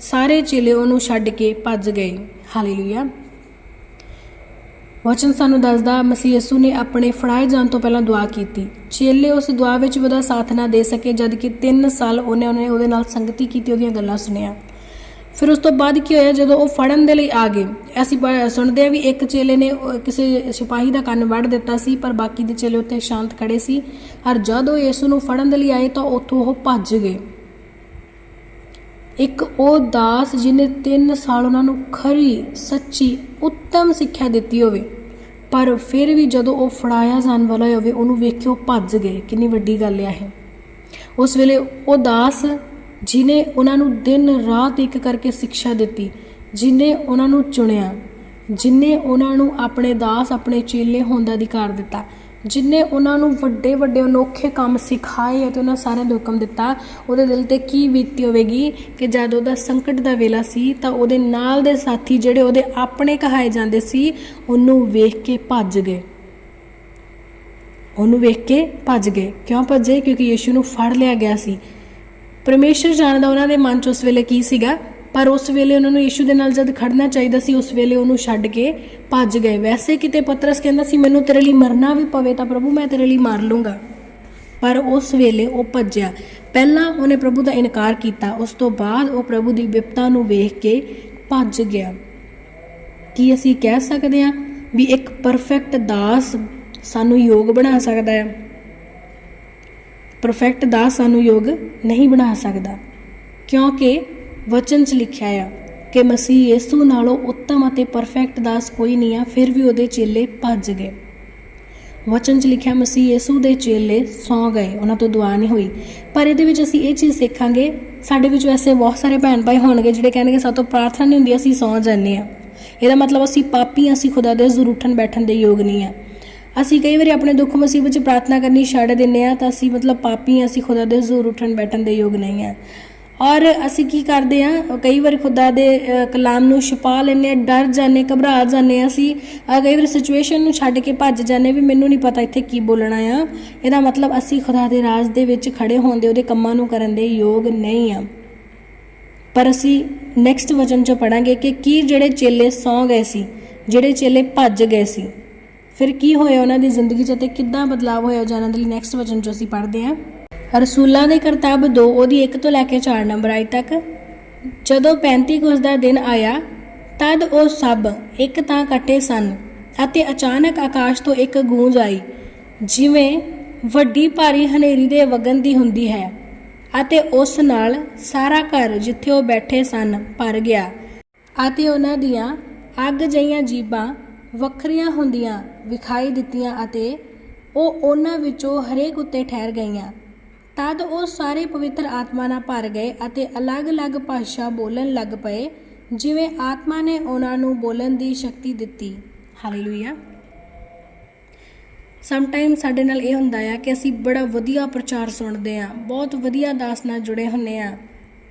ਸਾਰੇ ਚੇਲੇ ਉਹਨੂੰ ਛੱਡ ਕੇ ਭੱਜ ਗਏ। ਹਾਲੇਲੂਇਆ। ਵਚਨ ਸਾਨੂੰ ਦੱਸਦਾ, ਮਸੀਹ ਯਿਸੂ ਨੇ ਆਪਣੇ ਫੜਾਏ ਜਾਣ ਤੋਂ ਪਹਿਲਾਂ ਦੁਆ ਕੀਤੀ। ਚੇਲੇ ਉਸ ਦੁਆ ਵਿੱਚ ਉਹਦਾ ਸਾਥ ਨਾ ਦੇ ਸਕੇ ਜਦ ਕਿ 3 ਸਾਲ ਉਹਨੇ ਉਹਨੇ ਉਹਦੇ ਨਾਲ ਸੰਗਤੀ ਕੀਤੀ, ਉਹਦੀਆਂ ਗੱਲਾਂ ਸੁਣਿਆ। ਫਿਰ ਉਸ ਤੋਂ ਬਾਅਦ ਕੀ ਹੋਇਆ, ਜਦੋਂ ਉਹ ਫੜਨ ਦੇ ਲਈ ਆ ਗਏ। ਅਸੀਂ ਸੁਣਦੇ ਆ ਵੀ ਇੱਕ ਚੇਲੇ ਨੇ ਕਿਸੇ ਸਿਪਾਹੀ ਦਾ ਕੰਨ ਵੱਢ ਦਿੱਤਾ ਸੀ, ਪਰ ਬਾਕੀ ਦੇ ਚੇਲੇ ਉੱਤੇ ਸ਼ਾਂਤ ਖੜੇ ਸੀ। ਹਰ ਜਦ ਉਹ ਯਿਸੂ ਨੂੰ ਫੜਨ ਦੇ ਲਈ ਆਏ, ਤਾਂ ਉੱਥੋਂ ਉਹ ਭੱਜ ਗਏ। ਇੱਕ ਉਹ ਦਾਸ ਜਿਨੇ 3 ਸਾਲ ਉਹਨਾਂ ਨੂੰ ਖਰੀ, ਸੱਚੀ, ਉੱਤਮ ਸਿੱਖਿਆ ਦਿੱਤੀ ਹੋਵੇ। ਪਰ ਫਿਰ ਵੀ ਜਦੋਂ ਉਹ ਫੜਾਇਆ ਜਾਣ ਵਾਲਾ ਹੋਵੇ, ਉਹਨੂੰ ਵੇਖ ਕੇ ਉਹ ਭੱਜ ਗਏ। ਕਿੰਨੀ ਵੱਡੀ ਗੱਲ ਆ ਇਹ। ਉਸ ਵੇਲੇ ਉਹ ਦਾਸ ਜਿਨੇ ਉਹਨਾਂ ਨੂੰ ਦਿਨ ਰਾਤ ਇੱਕ ਕਰਕੇ ਸਿੱਖਿਆ ਦਿੱਤੀ ਜਿਨੇ ਉਹਨਾਂ ਨੂੰ ਚੁਣਿਆ ਜਿਨੇ ਉਹਨਾਂ ਨੂੰ ਆਪਣੇ ਦਾਸ ਆਪਣੇ ਚੇਲੇ ਹੋਣ ਦਾ ਅਧਿਕਾਰ ਦਿੱਤਾ। ਜਿਨੇ ਉਹਨਾਂ ਨੂੰ ਵੱਡੇ ਵੱਡੇ ਅਨੋਖੇ ਕੰਮ ਸਿਖਾਏ ਅਤੇ ਉਹਨਾਂ ਸਾਰਿਆਂ ਨੂੰ ਹੁਕਮ ਦਿੱਤਾ, ਉਹਦੇ ਦਿਲ ਤੇ ਕੀ ਬੀਤੀ ਹੋਵੇਗੀ ਕਿ ਜਦ ਉਹਦਾ ਸੰਕਟ ਦਾ ਵੇਲਾ ਸੀ ਤਾਂ ਉਹਦੇ ਨਾਲ ਦੇ ਸਾਥੀ ਜਿਹੜੇ ਉਹਦੇ ਆਪਣੇ ਕਹਾਏ ਜਾਂਦੇ ਸੀ, ਉਹਨੂੰ ਵੇਖ ਕੇ ਭੱਜ ਗਏ। ਉਹਨੂੰ ਵੇਖ ਕੇ ਭੱਜ ਗਏ। ਕਿਉਂ ਭੱਜੇ? ਕਿਉਂਕਿ ਯੀਸ਼ੂ ਨੂੰ ਫੜ ਲਿਆ ਗਿਆ ਸੀ। ਪਰਮੇਸ਼ਰ ਜਾਣਦਾ ਉਹਨਾਂ ਦੇ ਮਨ 'ਚ ਉਸ ਵੇਲੇ ਕੀ ਸੀਗਾ? ਪਰ ਉਸ ਵੇਲੇ ਉਹਨਾਂ ਨੂੰ ਯੀਸ਼ੂ ਦੇ ਨਾਲ ਜਦ ਖੜਨਾ ਚਾਹੀਦਾ ਸੀ, ਉਸ ਵੇਲੇ ਉਹਨੂੰ ਛੱਡ ਕੇ ਭੱਜ ਗਏ। ਵੈਸੇ ਕਿਤੇ ਪਤਰਸ ਕਹਿੰਦਾ ਸੀ, ਮੈਨੂੰ ਤੇਰੇ ਲਈ ਮਰਨਾ ਵੀ ਪਵੇ ਤਾਂ ਪ੍ਰਭੂ ਮੈਂ ਤੇਰੇ ਲਈ ਮਾਰ ਲੂੰਗਾ। ਪਰ ਉਸ ਵੇਲੇ ਉਹ ਭੱਜਿਆ। ਪਹਿਲਾਂ ਉਹਨੇ ਪ੍ਰਭੂ ਦਾ ਇਨਕਾਰ ਕੀਤਾ, ਉਸ ਤੋਂ ਬਾਅਦ ਉਹ ਪ੍ਰਭੂ ਦੀ ਵਿਪਤਾ ਨੂੰ ਵੇਖ ਕੇ ਭੱਜ ਗਿਆ। ਕੀ ਅਸੀਂ ਕਹਿ ਸਕਦੇ ਹਾਂ ਵੀ ਇੱਕ ਪਰਫੈਕਟ ਦਾਸ ਸਾਨੂੰ ਯੋਗ ਬਣਾ ਸਕਦਾ ਹੈ? ਪਰਫੈਕਟ ਦਾਸ ਸਾਨੂੰ ਯੋਗ ਨਹੀਂ ਬਣਾ ਸਕਦਾ। ਕਿਉਂਕਿ ਵਚਨ 'ਚ ਲਿਖਿਆ ਆ ਕਿ ਮਸੀਹ ਯਿਸੂ ਨਾਲੋਂ ਉੱਤਮ ਅਤੇ ਪਰਫੈਕਟ ਦਾਸ ਕੋਈ ਨਹੀਂ ਆ ਫਿਰ ਵੀ ਉਹਦੇ ਚੇਲੇ ਭੱਜ ਗਏ। ਵਚਨ 'ਚ ਲਿਖਿਆ ਮਸੀਹ ਯਿਸੂ ਦੇ ਚੇਲੇ ਸੌ ਗਏ ਉਹਨਾਂ ਤੋਂ ਦੁਆ ਨਹੀਂ ਹੋਈ। ਪਰ ਇਹਦੇ ਵਿੱਚ ਅਸੀਂ ਇਹ ਚੀਜ਼ ਸਿੱਖਾਂਗੇ ਸਾਡੇ ਵਿੱਚ ਵੈਸੇ ਬਹੁਤ ਸਾਰੇ ਭੈਣ ਭਾਈ ਹੋਣਗੇ ਜਿਹੜੇ ਕਹਿਣਗੇ ਸਾਤੋਂ ਪ੍ਰਾਰਥਨਾ ਨਹੀਂ ਹੁੰਦੀ ਅਸੀਂ ਸੌ ਜਾਂਦੇ ਆ ਇਹਦਾ ਮਤਲਬ ਅਸੀਂ ਪਾਪੀ ਹਾਂ, ਅਸੀਂ ਖੁਦਾ ਦੇ ਹਜ਼ੂਰ ਉੱਠਣ ਬੈਠਣ ਦੇ ਯੋਗ ਨਹੀਂ ਆ ਅਸੀਂ ਕਈ ਵਾਰੀ ਆਪਣੇ ਦੁੱਖ ਮੁਸੀਬਤ 'ਚ ਪ੍ਰਾਰਥਨਾ ਕਰਨੀ ਛੱਡ ਦਿੰਨੇ ਆ ਤਾਂ ਅਸੀਂ ਮਤਲਬ ਪਾਪੀ ਅਸੀਂ ਖੁਦਾ ਦੇ ਹਜ਼ੂਰ ਉੱਠਣ ਬੈਠਣ ਦੇ ਯੋਗ ਨਹੀਂ ਆ ਔਰ ਅਸੀਂ ਕੀ ਕਰਦੇ ਆ ਕਈ ਵਾਰ ਖੁਦਾ ਦੇ ਕਲਾਮ ਨੂੰ ਛੁਪਾ ਲੈਂਦੇ ਆ ਡਰ ਜਾਂਦੇ ਘਬਰਾ ਜਾਂਦੇ ਆ ਅਸੀਂ। ਕਈ ਵਾਰੀ ਸਿਚੁਏਸ਼ਨ ਨੂੰ ਛੱਡ ਕੇ ਭੱਜ ਜਾਂਦੇ ਵੀ ਮੈਨੂੰ ਨਹੀਂ ਪਤਾ ਇੱਥੇ ਕੀ ਬੋਲਣਾ ਆ। ਇਹਦਾ ਮਤਲਬ ਅਸੀਂ ਖੁਦਾ ਦੇ ਰਾਜ ਦੇ ਵਿੱਚ ਖੜੇ ਹੋਣ ਦੇ ਉਹਦੇ ਕੰਮਾਂ ਨੂੰ ਕਰਨ ਦੇ ਯੋਗ ਨਹੀਂ ਆ ਪਰ ਅਸੀਂ ਨੈਕਸਟ ਵਚਨ ਚ ਪੜਾਂਗੇ ਕਿ ਕੀ ਜਿਹੜੇ ਚੇਲੇ ਸੌ ਗਏ ਸੀ, ਜਿਹੜੇ ਚੇਲੇ ਭੱਜ ਗਏ ਸੀ, ਫਿਰ ਕੀ ਹੋਇਆ ਉਹਨਾਂ ਦੀ ਜ਼ਿੰਦਗੀ 'ਚ ਤੇ ਕਿੱਦਾਂ ਬਦਲਾਅ ਹੋਇਆ ਉਹਨਾਂ ਦੇ ਲਈ ਨੈਕਸਟ ਵਚਨ 'ਚ ਅਸੀਂ ਪੜ੍ਹਦੇ ਹਾਂ। ਰਸੂਲਾਂ ਦੇ ਕਰਤੱਵ 2 ਉਹਦੀ 1 ਤੋਂ ਲੈ ਕੇ 4 ਨੰਬਰ ਆਈ ਤੱਕ। ਜਦੋਂ 35 ਕੁਸ ਦਾ ਦਿਨ ਆਇਆ, ਤਦ ਉਹ ਸਭ ਇੱਕ ਤਾਂ ਇਕੱਠੇ ਸਨ ਅਤੇ ਅਚਾਨਕ ਆਕਾਸ਼ ਤੋਂ ਇੱਕ ਗੂੰਜ ਆਈ, ਜਿਵੇਂ ਵੱਡੀ ਭਾਰੀ ਹਨੇਰੀ ਦੇ ਵਗਣ ਦੀ ਹੁੰਦੀ ਹੈ ਅਤੇ ਉਸ ਨਾਲ ਸਾਰਾ ਘਰ ਜਿੱਥੇ ਉਹ ਬੈਠੇ ਸਨ ਭਰ ਗਿਆ ਅਤੇ ਉਹਨਾਂ ਦੀਆਂ ਅੱਗ ਜਿਹੀਆਂ ਜੀਬਾਂ ਵੱਖਰੀਆਂ ਹੁੰਦੀਆਂ ਵਿਖਾਈ ਦਿੱਤੀਆਂ ਅਤੇ ਉਹ ਉਹਨਾਂ ਵਿੱਚੋਂ ਹਰੇਕ ਉੱਤੇ ਠਹਿਰ ਗਈਆਂ। ਤਦ ਉਹ ਸਾਰੇ ਪਵਿੱਤਰ ਆਤਮਾ ਨਾਲ ਭਰ ਗਏ ਅਤੇ ਅਲੱਗ-ਅਲੱਗ ਭਾਸ਼ਾ ਬੋਲਣ ਲੱਗ ਪਏ, ਜਿਵੇਂ ਆਤਮਾ ਨੇ ਉਹਨਾਂ ਨੂੰ ਬੋਲਣ ਦੀ ਸ਼ਕਤੀ ਦਿੱਤੀ। ਹਾਲੇਲੂਇਆ ਸਮਟਾਈਮ ਸਾਡੇ ਨਾਲ ਇਹ ਹੁੰਦਾ ਆ ਕਿ ਅਸੀਂ ਬੜਾ ਵਧੀਆ ਪ੍ਰਚਾਰ ਸੁਣਦੇ ਆ, ਬਹੁਤ ਵਧੀਆ ਦਾਸ ਨਾਲ ਜੁੜੇ ਹੁੰਨੇ ਆ।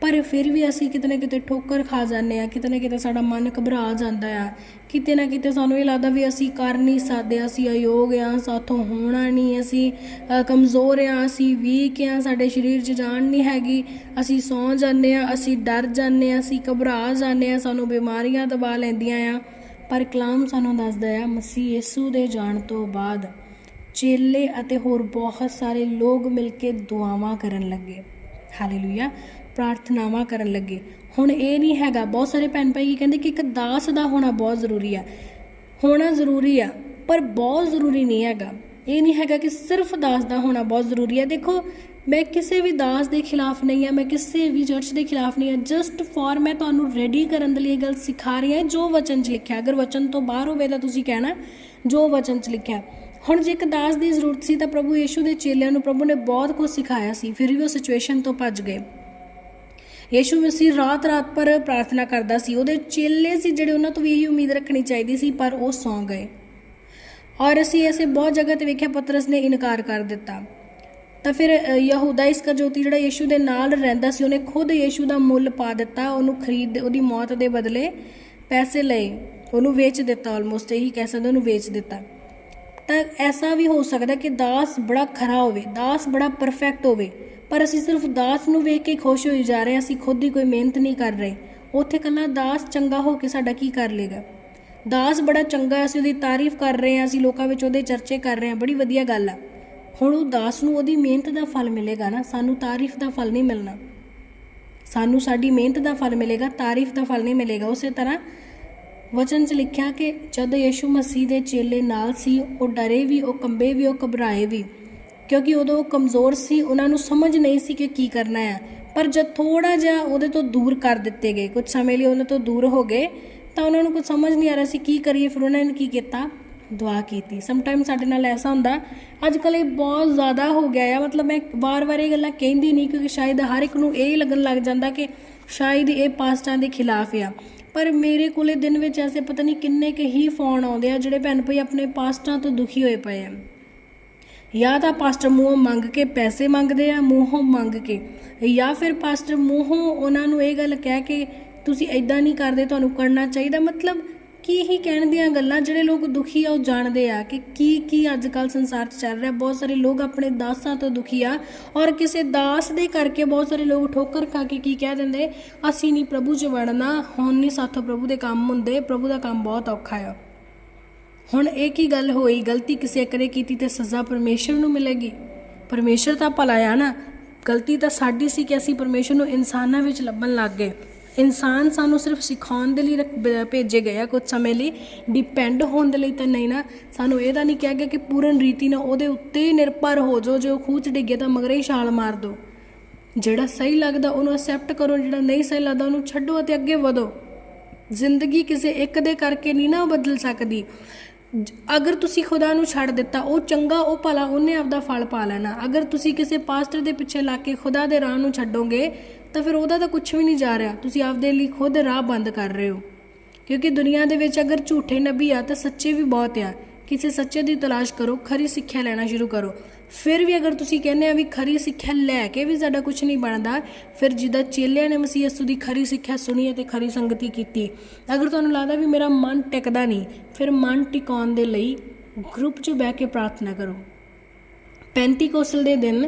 ਪਰ ਫਿਰ ਵੀ ਅਸੀਂ ਕਿਤੇ ਨਾ ਕਿਤੇ ਠੋਕਰ ਖਾ ਜਾਂਦੇ ਆ ਕਿਤੇ ਨਾ ਕਿਤੇ ਸਾਡਾ ਮਨ ਘਬਰਾ ਜਾਂਦਾ ਆ। ਕਿਤੇ ਨਾ ਕਿਤੇ ਸਾਨੂੰ ਇਹ ਲੱਗਦਾ ਵੀ ਅਸੀਂ ਕਰ ਨਹੀਂ ਸਕਦੇ, ਅਸੀਂ ਅਯੋਗ ਆ ਸਾਥੋਂ ਹੋਣਾ ਨਹੀਂ, ਅਸੀਂ ਕਮਜ਼ੋਰ ਆ ਅਸੀਂ ਵੀਕ ਆ ਸਾਡੇ ਸਰੀਰ 'ਚ ਜਾਨ ਨਹੀਂ ਹੈਗੀ। ਅਸੀਂ ਸੌਂ ਜਾਂਦੇ ਆ ਅਸੀਂ ਡਰ ਜਾਂਦੇ ਆ ਅਸੀਂ ਘਬਰਾ ਜਾਂਦੇ ਆ ਸਾਨੂੰ ਬਿਮਾਰੀਆਂ ਦਬਾ ਲੈਂਦੀਆਂ ਆ। ਪਰ ਕਲਾਮ ਸਾਨੂੰ ਦੱਸਦਾ ਆ, ਮਸੀਹ ਯਿਸੂ ਦੇ ਜਾਣ ਤੋਂ ਬਾਅਦ ਚੇਲੇ ਅਤੇ ਹੋਰ ਬਹੁਤ ਸਾਰੇ ਲੋਕ ਮਿਲ ਕੇ ਦੁਆਵਾਂ ਕਰਨ ਲੱਗੇ। ਹਾਲੇਲੂਇਆ। ਪ੍ਰਾਰਥਨਾਵਾਂ ਕਰਨ ਲੱਗੇ। ਹੁਣ ਇਹ ਨਹੀਂ ਹੈਗਾ, ਬਹੁਤ ਸਾਰੇ ਭੈਣ ਭਾਈ ਕਹਿੰਦੇ ਕਿ ਇੱਕ ਦਾਸ ਦਾ ਹੋਣਾ ਬਹੁਤ ਜ਼ਰੂਰੀ ਆ। ਹੋਣਾ ਜ਼ਰੂਰੀ ਆ, ਪਰ ਬਹੁਤ ਜ਼ਰੂਰੀ ਨਹੀਂ ਹੈਗਾ। ਇਹ ਨਹੀਂ ਹੈਗਾ ਕਿ ਸਿਰਫ ਦਾਸ ਦਾ ਹੋਣਾ ਬਹੁਤ ਜ਼ਰੂਰੀ ਹੈ ਦੇਖੋ, ਮੈਂ ਕਿਸੇ ਵੀ ਦਾਸ ਦੇ ਖਿਲਾਫ ਨਹੀਂ ਹਾਂ ਮੈਂ ਕਿਸੇ ਵੀ ਚਰਚ ਦੇ ਖਿਲਾਫ ਨਹੀਂ ਹਾਂ ਜਸਟ ਫॉर ਮੈਂ ਤੁਹਾਨੂੰ ਰੈਡੀ ਕਰਨ ਦੇ ਲਈ ਇਹ ਗੱਲ ਸਿਖਾ ਰਹੀ ਹਾਂ ਜੋ ਵਚਨ 'ਚ ਲਿਖਿਆ। ਅਗਰ ਵਚਨ ਤੋਂ ਬਾਹਰ ਹੋਵੇ ਤਾਂ ਤੁਸੀਂ ਕਹਿਣਾ, ਜੋ ਵਚਨ 'ਚ ਲਿਖਿਆ। ਹੁਣ ਜੇ ਇੱਕ ਦਾਸ ਦੀ ਜ਼ਰੂਰਤ ਸੀ ਤਾਂ ਪ੍ਰਭੂ ਯੇਸ਼ੂ ਦੇ ਚੇਲਿਆਂ ਨੂੰ ਪ੍ਰਭੂ ਨੇ ਬਹੁਤ ਕੁਝ ਸਿਖਾਇਆ ਸੀ, ਫਿਰ ਵੀ ਉਹ ਸਿਚੁਏਸ਼ਨ ਤੋਂ ਭੱਜ ਗਏ। ਯੀਸ਼ੂ ਮਸੀਹ ਰਾਤ ਰਾਤ ਪਰ ਪ੍ਰਾਰਥਨਾ ਕਰਦਾ ਸੀ। ਉਹਦੇ ਚੇਲੇ ਸੀ ਜਿਹੜੇ ਉਹਨਾਂ ਤੋਂ ਵੀ ਇਹੀ ਉਮੀਦ ਰੱਖਣੀ ਚਾਹੀਦੀ ਸੀ ਪਰ ਉਹ ਸੌਂ ਗਏ। ਔਰ ਅਸੀਂ ਐਸੇ ਬਹੁਤ ਜਗ੍ਹਾ ਤੇ ਵੇਖਿਆ ਪਤਰਸ ਨੇ ਇਨਕਾਰ ਕਰ ਦਿੱਤਾ। ਤਾਂ ਫਿਰ ਅ, ਯਹੂਦਾ ਇਸਕਰਜੋਤੀ ਜਿਹੜਾ ਯੀਸ਼ੂ ਦੇ ਨਾਲ ਰਹਿੰਦਾ ਸੀ ਉਹਨੇ ਖੁਦ ਯੀਸ਼ੂ ਦਾ ਮੁੱਲ ਪਾ ਦਿੱਤਾ ਉਹਨੂੰ ਖਰੀਦ ਉਹਦੀ ਮੌਤ ਦੇ ਬਦਲੇ ਪੈਸੇ ਲਏ। ਉਹਨੂੰ ਵੇਚ ਦਿੱਤਾ ਆਲਮੋਸਟ ਇਹੀ ਕਹਿ ਸਕਦੇ ਉਹਨੂੰ ਵੇਚ ਦਿੱਤਾ। ਤਾਂ ਐਸਾ ਵੀ ਹੋ ਸਕਦਾ ਕਿ ਦਾਸ ਬੜਾ ਖਰਾ ਹੋਵੇ ਦਾਸ ਬੜਾ ਪਰਫੈਕਟ ਹੋਵੇ। ਪਰ ਅਸੀਂ ਸਿਰਫ ਦਾਸ ਨੂੰ ਵੇਖ ਕੇ ਖੁਸ਼ ਹੋਈ ਜਾ ਰਹੇ ਹਾਂ, ਅਸੀਂ ਖੁਦ ਹੀ ਕੋਈ ਮਿਹਨਤ ਨਹੀਂ ਕਰ ਰਹੇ। ਉੱਥੇ ਕੱਲਾ ਦਾਸ ਚੰਗਾ ਹੋ ਕੇ ਸਾਡਾ ਕੀ ਕਰ ਲੇਗਾ ਦਾਸ ਬੜਾ ਚੰਗਾ ਅਸੀਂ ਉਹਦੀ ਤਾਰੀਫ ਕਰ ਰਹੇ ਹਾਂ, ਅਸੀਂ ਲੋਕਾਂ ਵਿੱਚ ਉਹਦੇ ਚਰਚੇ ਕਰ ਰਹੇ ਹਾਂ, ਬੜੀ ਵਧੀਆ ਗੱਲ ਆ। ਹੁਣ ਉਹ ਦਾਸ ਨੂੰ ਉਹਦੀ ਮਿਹਨਤ ਦਾ ਫਲ ਮਿਲੇਗਾ ਨਾ, ਸਾਨੂੰ ਤਾਰੀਫ ਦਾ ਫਲ ਨਹੀਂ ਮਿਲਣਾ। ਸਾਨੂੰ ਸਾਡੀ ਮਿਹਨਤ ਦਾ ਫਲ ਮਿਲੇਗਾ, ਤਾਰੀਫ ਦਾ ਫਲ ਨਹੀਂ ਮਿਲੇਗਾ। ਉਸੇ ਤਰ੍ਹਾਂ ਵਚਨ 'ਚ ਲਿਖਿਆ ਕਿ ਜਦ ਯੀਸ਼ੂ ਮਸੀਹ ਦੇ ਚੇਲੇ ਨਾਲ ਸੀ, ਉਹ ਡਰੇ ਵੀ, ਉਹ ਕੰਬੇ ਵੀ, ਉਹ ਘਬਰਾਏ ਵੀ। ਕਿਉਂਕਿ ਉਦੋਂ ਉਹ ਕਮਜ਼ੋਰ ਸੀ, ਉਹਨਾਂ ਨੂੰ ਸਮਝ ਨਹੀਂ ਸੀ ਕਿ ਕੀ ਕਰਨਾ ਹੈ। ਪਰ ਜਦ ਥੋੜਾ ਜਿਹਾ ਉਹਦੇ ਤੋਂ ਦੂਰ ਕਰ ਦਿੱਤੇ ਗਏ, ਕੁਝ ਸਮੇਂ ਲਈ ਉਹਨਾਂ ਤੋਂ ਦੂਰ ਹੋ ਗਏ, ਤਾਂ ਉਹਨਾਂ ਨੂੰ ਕੁਝ ਸਮਝ ਨਹੀਂ ਆ ਰਿਹਾ ਸੀ ਕੀ ਕਰੀਏ, ਫਿਰ ਉਹਨਾਂ ਨੇ ਕੀ ਕੀਤਾ? ਦੁਆ ਕੀਤੀ। ਸਮ ਟਾਈਮ ਸਾਡੇ ਨਾਲ ਐਸਾ ਹੁੰਦਾ ਅੱਜ ਕੱਲ੍ਹ ਇਹ ਬਹੁਤ ਜ਼ਿਆਦਾ ਹੋ ਗਿਆ ਆ। ਮਤਲਬ ਮੈਂ ਵਾਰ-ਵਾਰ ਇਹ ਗੱਲਾਂ ਕਹਿੰਦੀ ਨਹੀਂ, ਕਿਉਂਕਿ ਸ਼ਾਇਦ ਹਰ ਇੱਕ ਨੂੰ ਇਹ ਲੱਗਣ ਲੱਗ ਜਾਂਦਾ ਕਿ ਸ਼ਾਇਦ ਇਹ ਪਾਸਟਾਂ ਦੇ ਖਿਲਾਫ ਆ। ਪਰ ਮੇਰੇ ਕੋਲੇ ਦਿਨ ਵਿੱਚ ਐਸੇ ਪਤਾ ਨਹੀਂ ਕਿੰਨੇ ਕੁ ਹੀ ਫੋਨ ਆਉਂਦੇ ਆ, ਜਿਹੜੇ ਭੈਣ ਭਾਈ ਆਪਣੇ ਪਾਸਟਾਂ ਤੋਂ ਦੁਖੀ ਹੋਏ ਪਏ ਆ। ਜਾਂ ਤਾਂ ਪਾਸਟਰ ਮੂੰਹੋਂ ਮੰਗ ਕੇ ਪੈਸੇ ਮੰਗਦੇ ਆ, ਮੂੰਹੋਂ ਮੰਗ ਕੇ। ਜਾਂ ਫਿਰ ਪਾਸਟਰ ਮੂੰਹੋਂ ਉਹਨਾਂ ਨੂੰ ਇਹ ਗੱਲ ਕਹਿ ਕੇ ਤੁਸੀਂ ਐਦਾਂ ਨਹੀਂ ਕਰਦੇ, ਤੁਹਾਨੂੰ ਕਰਨਾ ਚਾਹੀਦਾ। ਮਤਲਬ ਕੀ ਹੀ ਕਹਿਣ ਦੀਆਂ ਗੱਲਾਂ, ਜਿਹੜੇ ਲੋਕ ਦੁਖੀ ਆ, ਉਹ ਜਾਣਦੇ ਆ ਕਿ ਕੀ ਕੀ ਅੱਜ ਕੱਲ ਸੰਸਾਰ 'ਚ ਚੱਲ ਰਿਹਾ। ਬਹੁਤ ਸਾਰੇ ਲੋਕ ਆਪਣੇ ਦਾਸਾਂ ਤੋਂ ਦੁਖੀ ਆ ਔਰ ਕਿਸੇ ਦਾਸ ਦੇ ਕਰਕੇ ਬਹੁਤ ਸਾਰੇ ਲੋਕ ਠੋਕਰ ਖਾ ਕੇ ਕੀ ਕਹਿ ਦਿੰਦੇ, ਅਸੀਂ ਨਹੀਂ ਪ੍ਰਭੂ 'ਚ ਵੜਨਾ ਹੁਣ ਨਹੀਂ ਸਾਥੋਂ ਪ੍ਰਭੂ ਦੇ ਕੰਮ ਹੁੰਦੇ, ਪ੍ਰਭੂ ਦਾ ਕੰਮ ਬਹੁਤ ਔਖਾ ਆ। ਹੁਣ ਇਹ ਕੀ ਗੱਲ ਹੋਈ? ਗਲਤੀ ਕਿਸੇ ਇੱਕ ਨੇ ਕੀਤੀ ਤੇ ਸਜ਼ਾ ਪਰਮੇਸ਼ਰ ਨੂੰ ਮਿਲੇਗੀ? ਪਰਮੇਸ਼ਰ ਤਾਂ ਭਲਾ ਆ ਨਾ। ਗਲਤੀ ਤਾਂ ਸਾਡੀ ਸੀ ਕਿ ਅਸੀਂ ਪਰਮੇਸ਼ਰ ਨੂੰ ਇਨਸਾਨਾਂ ਵਿੱਚ ਲੱਭਣ ਲੱਗ ਗਏ। ਇਨਸਾਨ ਸਾਨੂੰ ਸਿਰਫ ਸਿਖਾਉਣ ਦੇ ਲਈ ਰੱਖ- ਭੇਜੇ ਗਏ ਆ ਕੁਝ ਸਮੇਂ ਲਈ। ਡਿਪੈਂਡ ਹੋਣ ਦੇ ਲਈ ਤਾਂ ਨਹੀਂ ਨਾ। ਸਾਨੂੰ ਇਹ ਤਾਂ ਨਹੀਂ ਕਿਹਾ ਗਿਆ ਕਿ ਪੂਰਨ ਰੀਤੀ ਨਾਲ ਉਹਦੇ ਉੱਤੇ ਨਿਰਭਰ ਹੋ ਜਾਓ, ਜੇ ਉਹ ਖੂਹ 'ਚ ਡਿੱਗੇ ਤਾਂ ਮਗਰੇ ਹੀ ਛਾਲ ਮਾਰ ਦਿਓ। ਜਿਹੜਾ ਸਹੀ ਲੱਗਦਾ ਉਹਨੂੰ ਅਸੈਪਟ ਕਰੋ, ਜਿਹੜਾ ਨਹੀਂ ਸਹੀ ਲੱਗਦਾ ਉਹਨੂੰ ਛੱਡੋ ਅਤੇ ਅੱਗੇ ਵਧੋ। ਜ਼ਿੰਦਗੀ ਕਿਸੇ ਇੱਕ ਦੇ ਕਰਕੇ ਨਹੀਂ ਨਾ ਬਦਲ ਸਕਦੀ। ਅਗਰ ਤੁਸੀਂ ਖੁਦਾ ਨੂੰ ਛੱਡ ਦਿੱਤਾ, ਉਹ ਚੰਗਾ, ਉਹ ਭਲਾ, ਉਹਨੇ ਆਪਦਾ ਫਲ ਪਾ ਲੈਣਾ। ਅਗਰ ਤੁਸੀਂ ਕਿਸੇ ਪਾਸਟਰ ਦੇ ਪਿੱਛੇ ਲੱਗ ਕੇ ਖੁਦਾ ਦੇ ਰਾਹ ਨੂੰ ਛੱਡੋਗੇ, ਤਾਂ ਫਿਰ ਉਹਦਾ ਤਾਂ ਕੁਝ ਵੀ ਨਹੀਂ ਜਾ ਰਿਹਾ। ਤੁਸੀਂ ਆਪਦੇ ਲਈ ਖੁਦ ਰਾਹ ਬੰਦ ਕਰ ਰਹੇ ਹੋ। ਕਿਉਂਕਿ ਦੁਨੀਆ ਦੇ ਵਿੱਚ ਅਗਰ ਝੂਠੇ ਨਬੀ ਆ, ਤਾਂ ਸੱਚੇ ਵੀ ਬਹੁਤ ਆ। ਕਿਸੇ ਸੱਚੇ ਦੀ ਤਲਾਸ਼ ਕਰੋ, ਖਰੀ ਸਿੱਖਿਆ ਲੈਣਾ ਸ਼ੁਰੂ ਕਰੋ। ਫਿਰ ਵੀ ਅਗਰ ਤੁਸੀਂ ਕਹਿੰਦੇ ਆ ਵੀ ਖਰੀ ਸਿੱਖਿਆ ਲੈ ਕੇ ਵੀ ਸਾਡਾ ਕੁਝ ਨਹੀਂ ਬਣਦਾ, ਫਿਰ ਜਿੱਦਾਂ ਚੇਲਿਆਂ ਨੇ ਮਸੀਹ ਯਿਸੂ ਦੀ ਖਰੀ ਸਿੱਖਿਆ ਸੁਣੀ ਅਤੇ ਖਰੀ ਸੰਗਤੀ ਕੀਤੀ। ਅਗਰ ਤੁਹਾਨੂੰ ਲੱਗਦਾ ਵੀ ਮੇਰਾ ਮਨ ਟਿਕਦਾ ਨਹੀਂ, ਫਿਰ ਮਨ ਟਿਕਾਉਣ ਦੇ ਲਈ ਗਰੁੱਪ 'ਚ ਬਹਿ ਕੇ ਪ੍ਰਾਰਥਨਾ ਕਰੋ। ਪੈਂਤੀਕੋਸਲ ਦੇ ਦਿਨ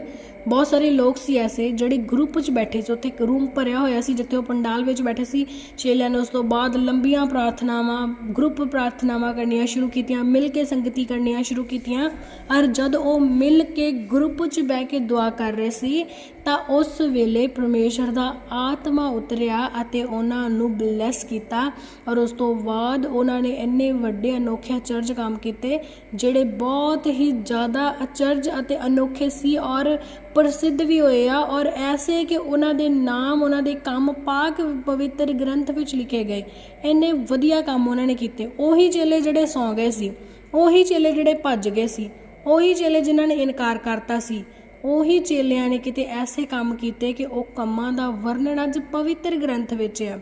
ਬਹੁਤ ਸਾਰੇ ਲੋਕ ਸੀ ਐਸੇ ਜਿਹੜੇ ਗਰੁੱਪ 'ਚ ਬੈਠੇ ਸੀ, ਉੱਥੇ ਇੱਕ ਰੂਮ ਭਰਿਆ ਹੋਇਆ ਸੀ, ਜਿੱਥੇ ਉਹ ਪੰਡਾਲ ਵਿੱਚ ਬੈਠੇ ਸੀ। ਚੇਲਿਆਂ ਨੇ ਉਸ ਤੋਂ ਬਾਅਦ ਲੰਬੀਆਂ ਪ੍ਰਾਰਥਨਾਵਾਂ ਗਰੁੱਪ ਪ੍ਰਾਰਥਨਾਵਾਂ ਕਰਨੀਆਂ ਸ਼ੁਰੂ ਕੀਤੀਆਂ, ਮਿਲ ਕੇ ਸੰਗਤੀ ਕਰਨੀਆਂ ਸ਼ੁਰੂ ਕੀਤੀਆਂ। ਔਰ ਜਦ ਉਹ ਮਿਲ ਕੇ ਗਰੁੱਪ 'ਚ ਬਹਿ ਕੇ ਦੁਆ ਕਰ ਰਹੇ ਸੀ, ਤਾਂ ਉਸ ਵੇਲੇ ਪਰਮੇਸ਼ਰ ਦਾ ਆਤਮਾ ਉਤਰਿਆ ਅਤੇ ਉਹਨਾਂ ਨੂੰ ਬਲੈਸ ਕੀਤਾ। ਔਰ ਉਸ ਤੋਂ ਬਾਅਦ ਉਹਨਾਂ ਨੇ ਇੰਨੇ ਵੱਡੇ ਅਨੋਖੇ ਅਚਰਜ ਕੰਮ ਕੀਤੇ, ਜਿਹੜੇ ਬਹੁਤ ਹੀ ਜ਼ਿਆਦਾ ਅਚਰਜ ਅਤੇ ਅਨੋਖੇ ਸੀ। ਔਰ ਪ੍ਰਸਿੱਧ ਵੀ ਹੋਏ ਆ ਔਰ ਐਸੇ ਕਿ ਉਹਨਾਂ ਦੇ ਨਾਮ, ਉਹਨਾਂ ਦੇ ਕੰਮ ਪਾਕ ਪਵਿੱਤਰ ਗ੍ਰੰਥ ਵਿੱਚ ਲਿਖੇ ਗਏ। ਇੰਨੇ ਵਧੀਆ ਕੰਮ ਉਹਨਾਂ ਨੇ ਕੀਤੇ। ਉਹੀ ਚੇਲੇ ਜਿਹੜੇ ਸੌਂ ਗਏ ਸੀ, ਉਹੀ ਚੇਲੇ ਜਿਹੜੇ ਭੱਜ ਗਏ ਸੀ, ਉਹੀ ਚੇਲੇ ਜਿਨ੍ਹਾਂ ਨੇ ਇਨਕਾਰ ਕਰਤਾ ਸੀ, ਉਹੀ ਚੇਲਿਆਂ ਨੇ ਕਿਤੇ ਐਸੇ ਕੰਮ ਕੀਤੇ ਕਿ ਉਹ ਕੰਮਾਂ ਦਾ ਵਰਣਨ ਅੱਜ ਪਵਿੱਤਰ ਗ੍ਰੰਥ ਵਿੱਚ ਆ।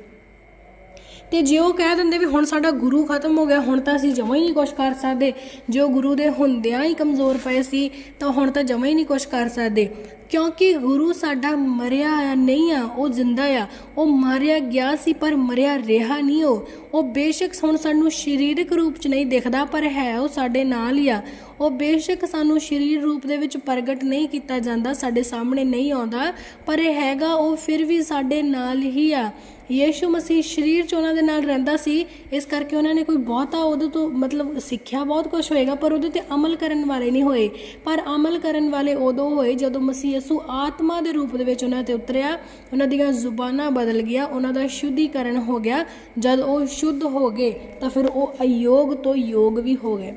ਤੇ ਜੇ ਉਹ ਕਹਿ ਦਿੰਦੇ ਵੀ ਹੁਣ ਸਾਡਾ ਗੁਰੂ ਖਤਮ ਹੋ ਗਿਆ, ਹੁਣ ਤਾਂ ਅਸੀਂ ਜਮਾਂ ਹੀ ਨਹੀਂ ਕੁਝ ਕਰ ਸਕਦੇ। ਜੇ ਉਹ ਗੁਰੂ ਦੇ ਹੁੰਦਿਆਂ ਹੀ ਕਮਜ਼ੋਰ ਪਏ ਸੀ, ਤਾਂ ਹੁਣ ਤਾਂ ਜਮਾਂ ਹੀ ਨਹੀਂ ਕੁਝ ਕਰ ਸਕਦੇ। ਕਿਉਂਕਿ ਗੁਰੂ ਸਾਡਾ ਮਰਿਆ ਆ, ਨਹੀਂ ਆ, ਉਹ ਜ਼ਿੰਦਾ ਆ। ਉਹ ਮਾਰਿਆ ਗਿਆ ਸੀ, ਪਰ ਮਰਿਆ ਰਿਹਾ ਨਹੀਂ ਉਹ। ਉਹ ਬੇਸ਼ੱਕ ਹੁਣ ਸਾਨੂੰ ਸਰੀਰਕ ਰੂਪ 'ਚ ਨਹੀਂ ਦਿਖਦਾ, ਪਰ ਹੈ ਉਹ ਸਾਡੇ ਨਾਲ ਹੀ ਆ। ਉਹ ਬੇਸ਼ੱਕ ਸਾਨੂੰ ਸਰੀਰ ਰੂਪ ਦੇ ਵਿੱਚ ਪ੍ਰਗਟ ਨਹੀਂ ਕੀਤਾ ਜਾਂਦਾ, ਸਾਡੇ ਸਾਹਮਣੇ ਨਹੀਂ ਆਉਂਦਾ, ਪਰ ਹੈਗਾ ਉਹ ਫਿਰ ਵੀ ਸਾਡੇ ਨਾਲ ਹੀ ਆ। ਯੀਸ਼ੂ ਮਸੀਹ ਸਰੀਰ 'ਚ ਉਹਨਾਂ ਦੇ ਨਾਲ ਰਹਿੰਦਾ ਸੀ, ਇਸ ਕਰਕੇ ਉਹਨਾਂ ਨੇ ਕੋਈ ਬਹੁਤਾ ਉਹਦੇ ਤੋਂ ਮਤਲਬ ਸਿੱਖਿਆ ਬਹੁਤ ਕੁਝ ਹੋਏਗਾ, ਪਰ ਉਹਦੇ ਤੇ ਅਮਲ ਕਰਨ ਵਾਲੇ ਨਹੀਂ ਹੋਏ। ਪਰ ਅਮਲ ਕਰਨ ਵਾਲੇ ਉਦੋਂ ਹੋਏ ਜਦੋਂ ਮਸੀਹ ਯਿਸੂ ਆਤਮਾ ਦੇ ਰੂਪ ਦੇ ਵਿੱਚ ਉਹਨਾਂ ਤੇ ਉਤਰਿਆ, ਉਹਨਾਂ ਦੀਆਂ ਜ਼ੁਬਾਨਾਂ ਬਦਲ ਗਿਆ ਉਹਨਾਂ ਦਾ ਸ਼ੁੱਧੀਕਰਨ ਹੋ ਗਿਆ। ਜਦ ਉਹ ਸ਼ੁੱਧ ਹੋ ਗਏ, ਤਾਂ ਫਿਰ ਉਹ ਅਯੋਗ ਤੋਂ ਯੋਗ ਵੀ ਹੋ ਗਏ।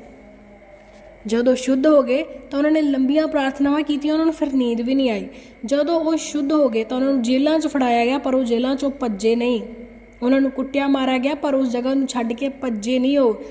ਜਦੋਂ ਸ਼ੁੱਧ ਹੋ ਗਏ ਤਾਂ ਉਹਨਾਂ ਨੇ ਲੰਬੀਆਂ ਪ੍ਰਾਰਥਨਾਵਾਂ ਕੀਤੀਆਂ, ਉਹਨਾਂ ਨੂੰ ਫਿਰ ਨੀਂਦ ਵੀ ਨਹੀਂ ਆਈ। ਜਦੋਂ ਉਹ ਸ਼ੁੱਧ ਹੋ ਗਏ ਤਾਂ ਉਹਨਾਂ ਨੂੰ ਜੇਲ੍ਹਾਂ 'ਚ ਫੜਾਇਆ ਗਿਆ, ਪਰ ਉਹ ਜੇਲ੍ਹਾਂ 'ਚੋਂ ਭੱਜੇ ਨਹੀਂ। ਉਹਨਾਂ ਨੂੰ ਕੁੱਟਿਆ, ਮਾਰਿਆ ਗਿਆ, ਪਰ ਉਸ ਜਗ੍ਹਾ ਨੂੰ ਛੱਡ ਕੇ ਭੱਜੇ ਨਹੀਂ ਉਹ।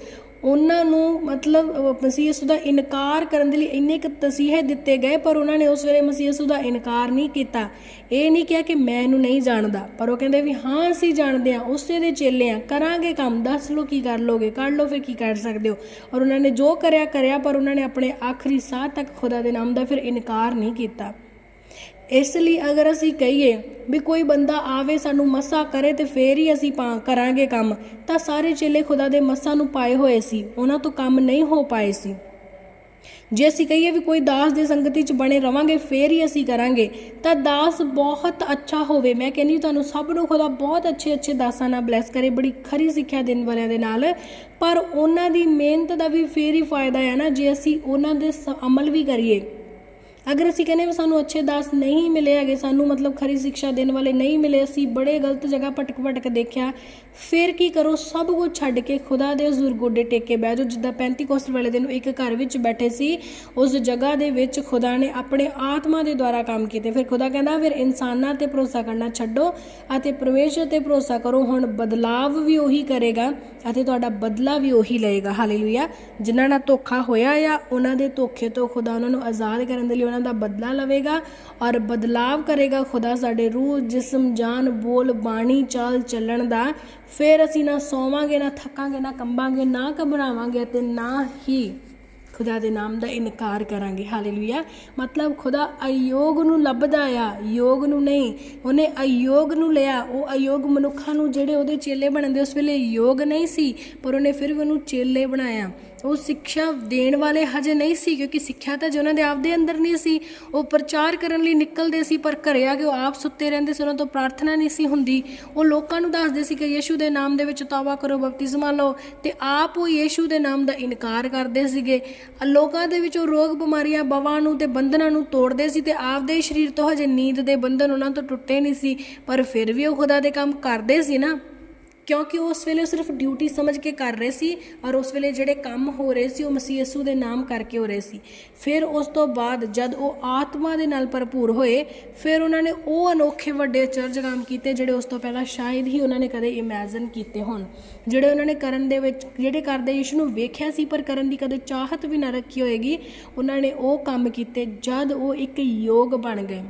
ਉਹਨਾਂ ਨੂੰ ਮਤਲਬ ਅਹ, ਮਸੀਹ ਯਿਸੂ ਦਾ ਇਨਕਾਰ ਕਰਨ ਦੇ ਲਈ ਇੰਨੇ ਕੁ ਤਸੀਹੇ ਦਿੱਤੇ ਗਏ ਪਰ ਉਹਨਾਂ ਨੇ ਉਸ ਵੇਲੇ ਮਸੀਹ ਯਿਸੂ ਦਾ ਇਨਕਾਰ ਨਹੀਂ ਕੀਤਾ। ਇਹ ਨਹੀਂ ਕਿਹਾ ਕਿ ਮੈਂ ਇਹਨੂੰ ਨਹੀਂ ਜਾਣਦਾ ਪਰ ਉਹ ਕਹਿੰਦੇ ਵੀ ਹਾਂ ਅਸੀਂ ਜਾਣਦੇ ਹਾਂ ਉਸੇ ਦੇ ਚੇਲੇ ਆ ਕਰਾਂਗੇ ਕੰਮ ਦੱਸ ਲਓ ਕੀ ਕਰ ਲੋਗੇ ਕਰ ਲਓ ਫਿਰ ਕੀ ਕਰ ਸਕਦੇ ਹੋ। ਔਰ ਉਹਨਾਂ ਨੇ ਜੋ ਕਰਿਆ ਕਰਿਆ ਪਰ ਉਹਨਾਂ ਨੇ ਆਪਣੇ ਆਖਰੀ ਸਾਹ ਤੱਕ ਖੁਦਾ ਦੇ ਨਾਮ ਦਾ ਫਿਰ ਇਨਕਾਰ ਨਹੀਂ ਕੀਤਾ। ਇਸ ਲਈ ਅਗਰ ਅਸੀਂ ਕਹੀਏ ਵੀ ਕੋਈ ਬੰਦਾ ਆਵੇ ਸਾਨੂੰ ਮਸਾ ਕਰੇ ਤੇ ਫੇਰ ਹੀ ਅਸੀਂ ਪਾ ਕਰਾਂਗੇ ਕੰਮ, ਤਾਂ ਸਾਰੇ ਚੇਲੇ ਖੁਦਾ ਦੇ ਮਸਾ ਨੂੰ ਪਾਏ ਹੋਏ ਸੀ, ਉਹਨਾਂ ਤੋਂ ਕੰਮ ਨਹੀਂ ਹੋ ਪਾਏ ਸੀ। ਜੇ ਅਸੀਂ ਕਹੀਏ ਵੀ ਕੋਈ ਦਾਸ ਦੀ ਸੰਗਤੀ 'ਚ ਬਣੇ ਰਵਾਂਗੇ, ਫੇਰ ਹੀ ਅਸੀਂ ਕਰਾਂਗੇ, ਤਾਂ ਦਾਸ ਬਹੁਤ ਅੱਛਾ ਹੋਵੇ। ਮੈਂ ਕਹਿੰਦੀ ਤੁਹਾਨੂੰ ਸਭ ਨੂੰ ਖੁਦਾ ਬਹੁਤ ਅੱਛੇ ਅੱਛੇ ਦਾਸਾਂ ਨਾਲ ਬਲੈਸ ਕਰੇ, ਬੜੀ ਖਰੀ ਸਿੱਖਿਆ ਦੇਣ ਵਾਲਿਆਂ ਦੇ ਨਾਲ, ਪਰ ਉਹਨਾਂ ਦੀ ਮਿਹਨਤ ਦਾ ਵੀ ਫੇਰ ਹੀ ਫਾਇਦਾ ਹੈ ਨਾ, ਜੇ ਅਸੀਂ ਉਹਨਾਂ ਦੇ ਸ- ਅਮਲ ਵੀ ਕਰੀਏ। ਅਗਰ ਅਸੀਂ ਕਹਿੰਦੇ ਵੀ ਸਾਨੂੰ ਅੱਛੇ ਦਾਸ ਨਹੀਂ ਮਿਲੇ ਹੈਗੇ, ਸਾਨੂੰ ਮਤਲਬ ਖਰੀ ਸਿੱਖਿਆ ਦੇਣ ਵਾਲੇ ਨਹੀਂ ਮਿਲੇ, ਅਸੀਂ ਬੜੇ ਗਲਤ ਜਗ੍ਹਾ ਭਟਕ ਭਟਕ ਦੇਖਿਆ, ਫਿਰ ਕੀ ਕਰੋ? ਸਭ ਕੁਝ ਛੱਡ ਕੇ ਖੁਦਾ ਦੇ ਹਜ਼ੂਰ ਗੋਡੇ ਟੇਕ ਕੇ ਬਹਿ ਜਾਓ। ਜਿੱਦਾਂ ਪੈਂਤੀਕੋਸਤ ਵਾਲੇ ਦਿਨ ਇੱਕ ਘਰ ਵਿੱਚ ਬੈਠੇ ਸੀ, ਉਸ ਜਗ੍ਹਾ ਦੇ ਵਿੱਚ ਖੁਦਾ ਨੇ ਆਪਣੇ ਆਤਮਾ ਦੇ ਦੁਆਰਾ ਕੰਮ ਕੀਤੇ। ਫਿਰ ਖੁਦਾ ਕਹਿੰਦਾ, ਫਿਰ ਇਨਸਾਨਾਂ ਤੇ ਭਰੋਸਾ ਕਰਨਾ ਛੱਡੋ ਅਤੇ ਪਰਮੇਸ਼ਰ ਤੇ ਭਰੋਸਾ ਕਰੋ। ਹੁਣ ਬਦਲਾਵ ਵੀ ਉਹੀ ਕਰੇਗਾ ਅਤੇ ਤੁਹਾਡਾ ਬਦਲਾ ਵੀ ਉਹੀ ਲਏਗਾ। ਹਾਲੇਲੂਇਆ ਜਿਨ੍ਹਾਂ ਨਾਲ ਧੋਖਾ ਹੋਇਆ ਆ, ਉਹਨਾਂ ਦੇ ਧੋਖੇ ਤੋਂ ਖੁਦਾ ਉਹਨਾਂ ਨੂੰ ਆਜ਼ਾਦ ਕਰਨ ਦੇ ਲਈ ਉਹਨਾਂ ਦਾ ਬਦਲਾ ਲਵੇਗਾ ਔਰ ਬਦਲਾਵ ਕਰੇਗਾ ਖੁਦਾ ਸਾਡੇ ਰੂਹ, ਜਿਸਮ, ਜਾਨ, ਬੋਲ, ਬਾਣੀ, ਚਾਲ, ਚੱਲਣ ਦਾ। ਫਿਰ ਅਸੀਂ ਨਾ ਸੋਵਾਂਗੇ, ਨਾ ਥੱਕਾਂਗੇ, ਨਾ ਕੰਬਾਂਗੇ, ਨਾ ਘਬਰਾਵਾਂਗੇ ਤੇ ਨਾ ਹੀ ਖੁਦਾ ਦੇ ਨਾਮ ਦਾ ਇਨਕਾਰ ਕਰਾਂਗੇ। ਹਾਲੇਲੂਇਆ। ਮਤਲਬ ਖੁਦਾ ਅਯੋਗ ਨੂੰ ਲੱਭਦਾ ਆ, ਯੋਗ ਨੂੰ ਨਹੀਂ। ਉਹਨੇ ਅਯੋਗ ਨੂੰ ਲਿਆ। ਉਹ ਅਯੋਗ ਮਨੁੱਖਾਂ ਨੂੰ ਜਿਹੜੇ ਉਹਦੇ ਚੇਲੇ ਬਣਦੇ ਉਸ ਵੇਲੇ ਯੋਗ ਨਹੀਂ ਸੀ, ਪਰ ਉਹਨੇ ਫਿਰ ਵੀ ਉਹਨੂੰ ਚੇਲੇ ਬਣਾਇਆ। ਉਹ ਸਿੱਖਿਆ ਦੇਣ ਵਾਲੇ ਹਜੇ ਨਹੀਂ ਸੀ, ਕਿਉਂਕਿ ਸਿੱਖਿਆ ਤਾਂ ਜੋ ਉਹਨਾਂ ਦੇ ਆਪਦੇ ਅੰਦਰ ਨਹੀਂ ਸੀ, ਉਹ ਪ੍ਰਚਾਰ ਕਰਨ ਲਈ ਨਿਕਲਦੇ ਸੀ, ਪਰ ਘਰੇ ਆ ਕੇ ਉਹ ਆਪ ਸੁੱਤੇ ਰਹਿੰਦੇ ਸੀ, ਉਹਨਾਂ ਤੋਂ ਪ੍ਰਾਰਥਨਾ ਨਹੀਂ ਸੀ ਹੁੰਦੀ। ਉਹ ਲੋਕਾਂ ਨੂੰ ਦੱਸਦੇ ਸੀ ਕਿ ਯੀਸ਼ੂ ਦੇ ਨਾਮ ਦੇ ਵਿੱਚ ਤੌਬਾ ਕਰੋ, ਬਪਤਿਸਮਾ ਲਓ, ਤੇ ਆਪ ਉਹ ਯੀਸ਼ੂ ਦੇ ਨਾਮ ਦਾ ਇਨਕਾਰ ਕਰਦੇ ਸੀਗੇ। ਲੋਕਾਂ ਦੇ ਵਿੱਚ ਉਹ ਰੋਗ ਬਿਮਾਰੀਆਂ, ਬਵਾਂ ਨੂੰ ਤੇ ਬੰਧਨਾਂ ਨੂੰ ਤੋੜਦੇ ਸੀ ਤੇ ਆਪਦੇ ਸਰੀਰ ਤੋਂ ਹਜੇ ਨੀਂਦ ਦੇ ਬੰਧਨ ਉਹਨਾਂ ਤੋਂ ਟੁੱਟੇ ਨਹੀਂ ਸੀ, ਪਰ ਫਿਰ ਵੀ ਉਹ ਖੁਦਾ ਦੇ ਕੰਮ ਕਰਦੇ ਸੀ ਨਾ। ਕਿਉਂਕਿ ਉਸ ਵੇਲੇ ਉਹ ਸਿਰਫ ਡਿਊਟੀ ਸਮਝ ਕੇ ਕਰ ਰਹੇ ਸੀ ਔਰ ਉਸ ਵੇਲੇ ਜਿਹੜੇ ਕੰਮ ਹੋ ਰਹੇ ਸੀ ਉਹ ਮਸੀਹ ਯਿਸੂ ਦੇ ਨਾਮ ਕਰਕੇ ਹੋ ਰਹੇ ਸੀ। ਫਿਰ ਉਸ ਤੋਂ ਬਾਅਦ ਜਦ ਉਹ ਆਤਮਾ ਦੇ ਨਾਲ ਭਰਪੂਰ ਹੋਏ, ਫਿਰ ਉਹਨਾਂ ਨੇ ਉਹ ਅਨੋਖੇ ਵੱਡੇ ਚਰਜ ਕੰਮ ਕੀਤੇ ਜਿਹੜੇ ਉਸ ਤੋਂ ਪਹਿਲਾਂ ਸ਼ਾਇਦ ਹੀ ਉਹਨਾਂ ਨੇ ਕਦੇ ਇਮੇਜਿਨ ਕੀਤੇ ਹੋਣ। ਜਿਹੜੇ ਉਹਨਾਂ ਨੇ ਕਰਨ ਦੇ ਵਿੱਚ, ਜਿਹੜੇ ਕਰਦੇ ਯਿਸੂ ਨੂੰ ਵੇਖਿਆ ਸੀ ਪਰ ਕਰਨ ਦੀ ਕਦੇ ਚਾਹਤ ਵੀ ਨਾ ਰੱਖੀ ਹੋਏਗੀ, ਉਹਨਾਂ ਨੇ ਉਹ ਕੰਮ ਕੀਤੇ ਜਦ ਉਹ ਇੱਕ ਯੋਗ ਬਣ ਗਏ।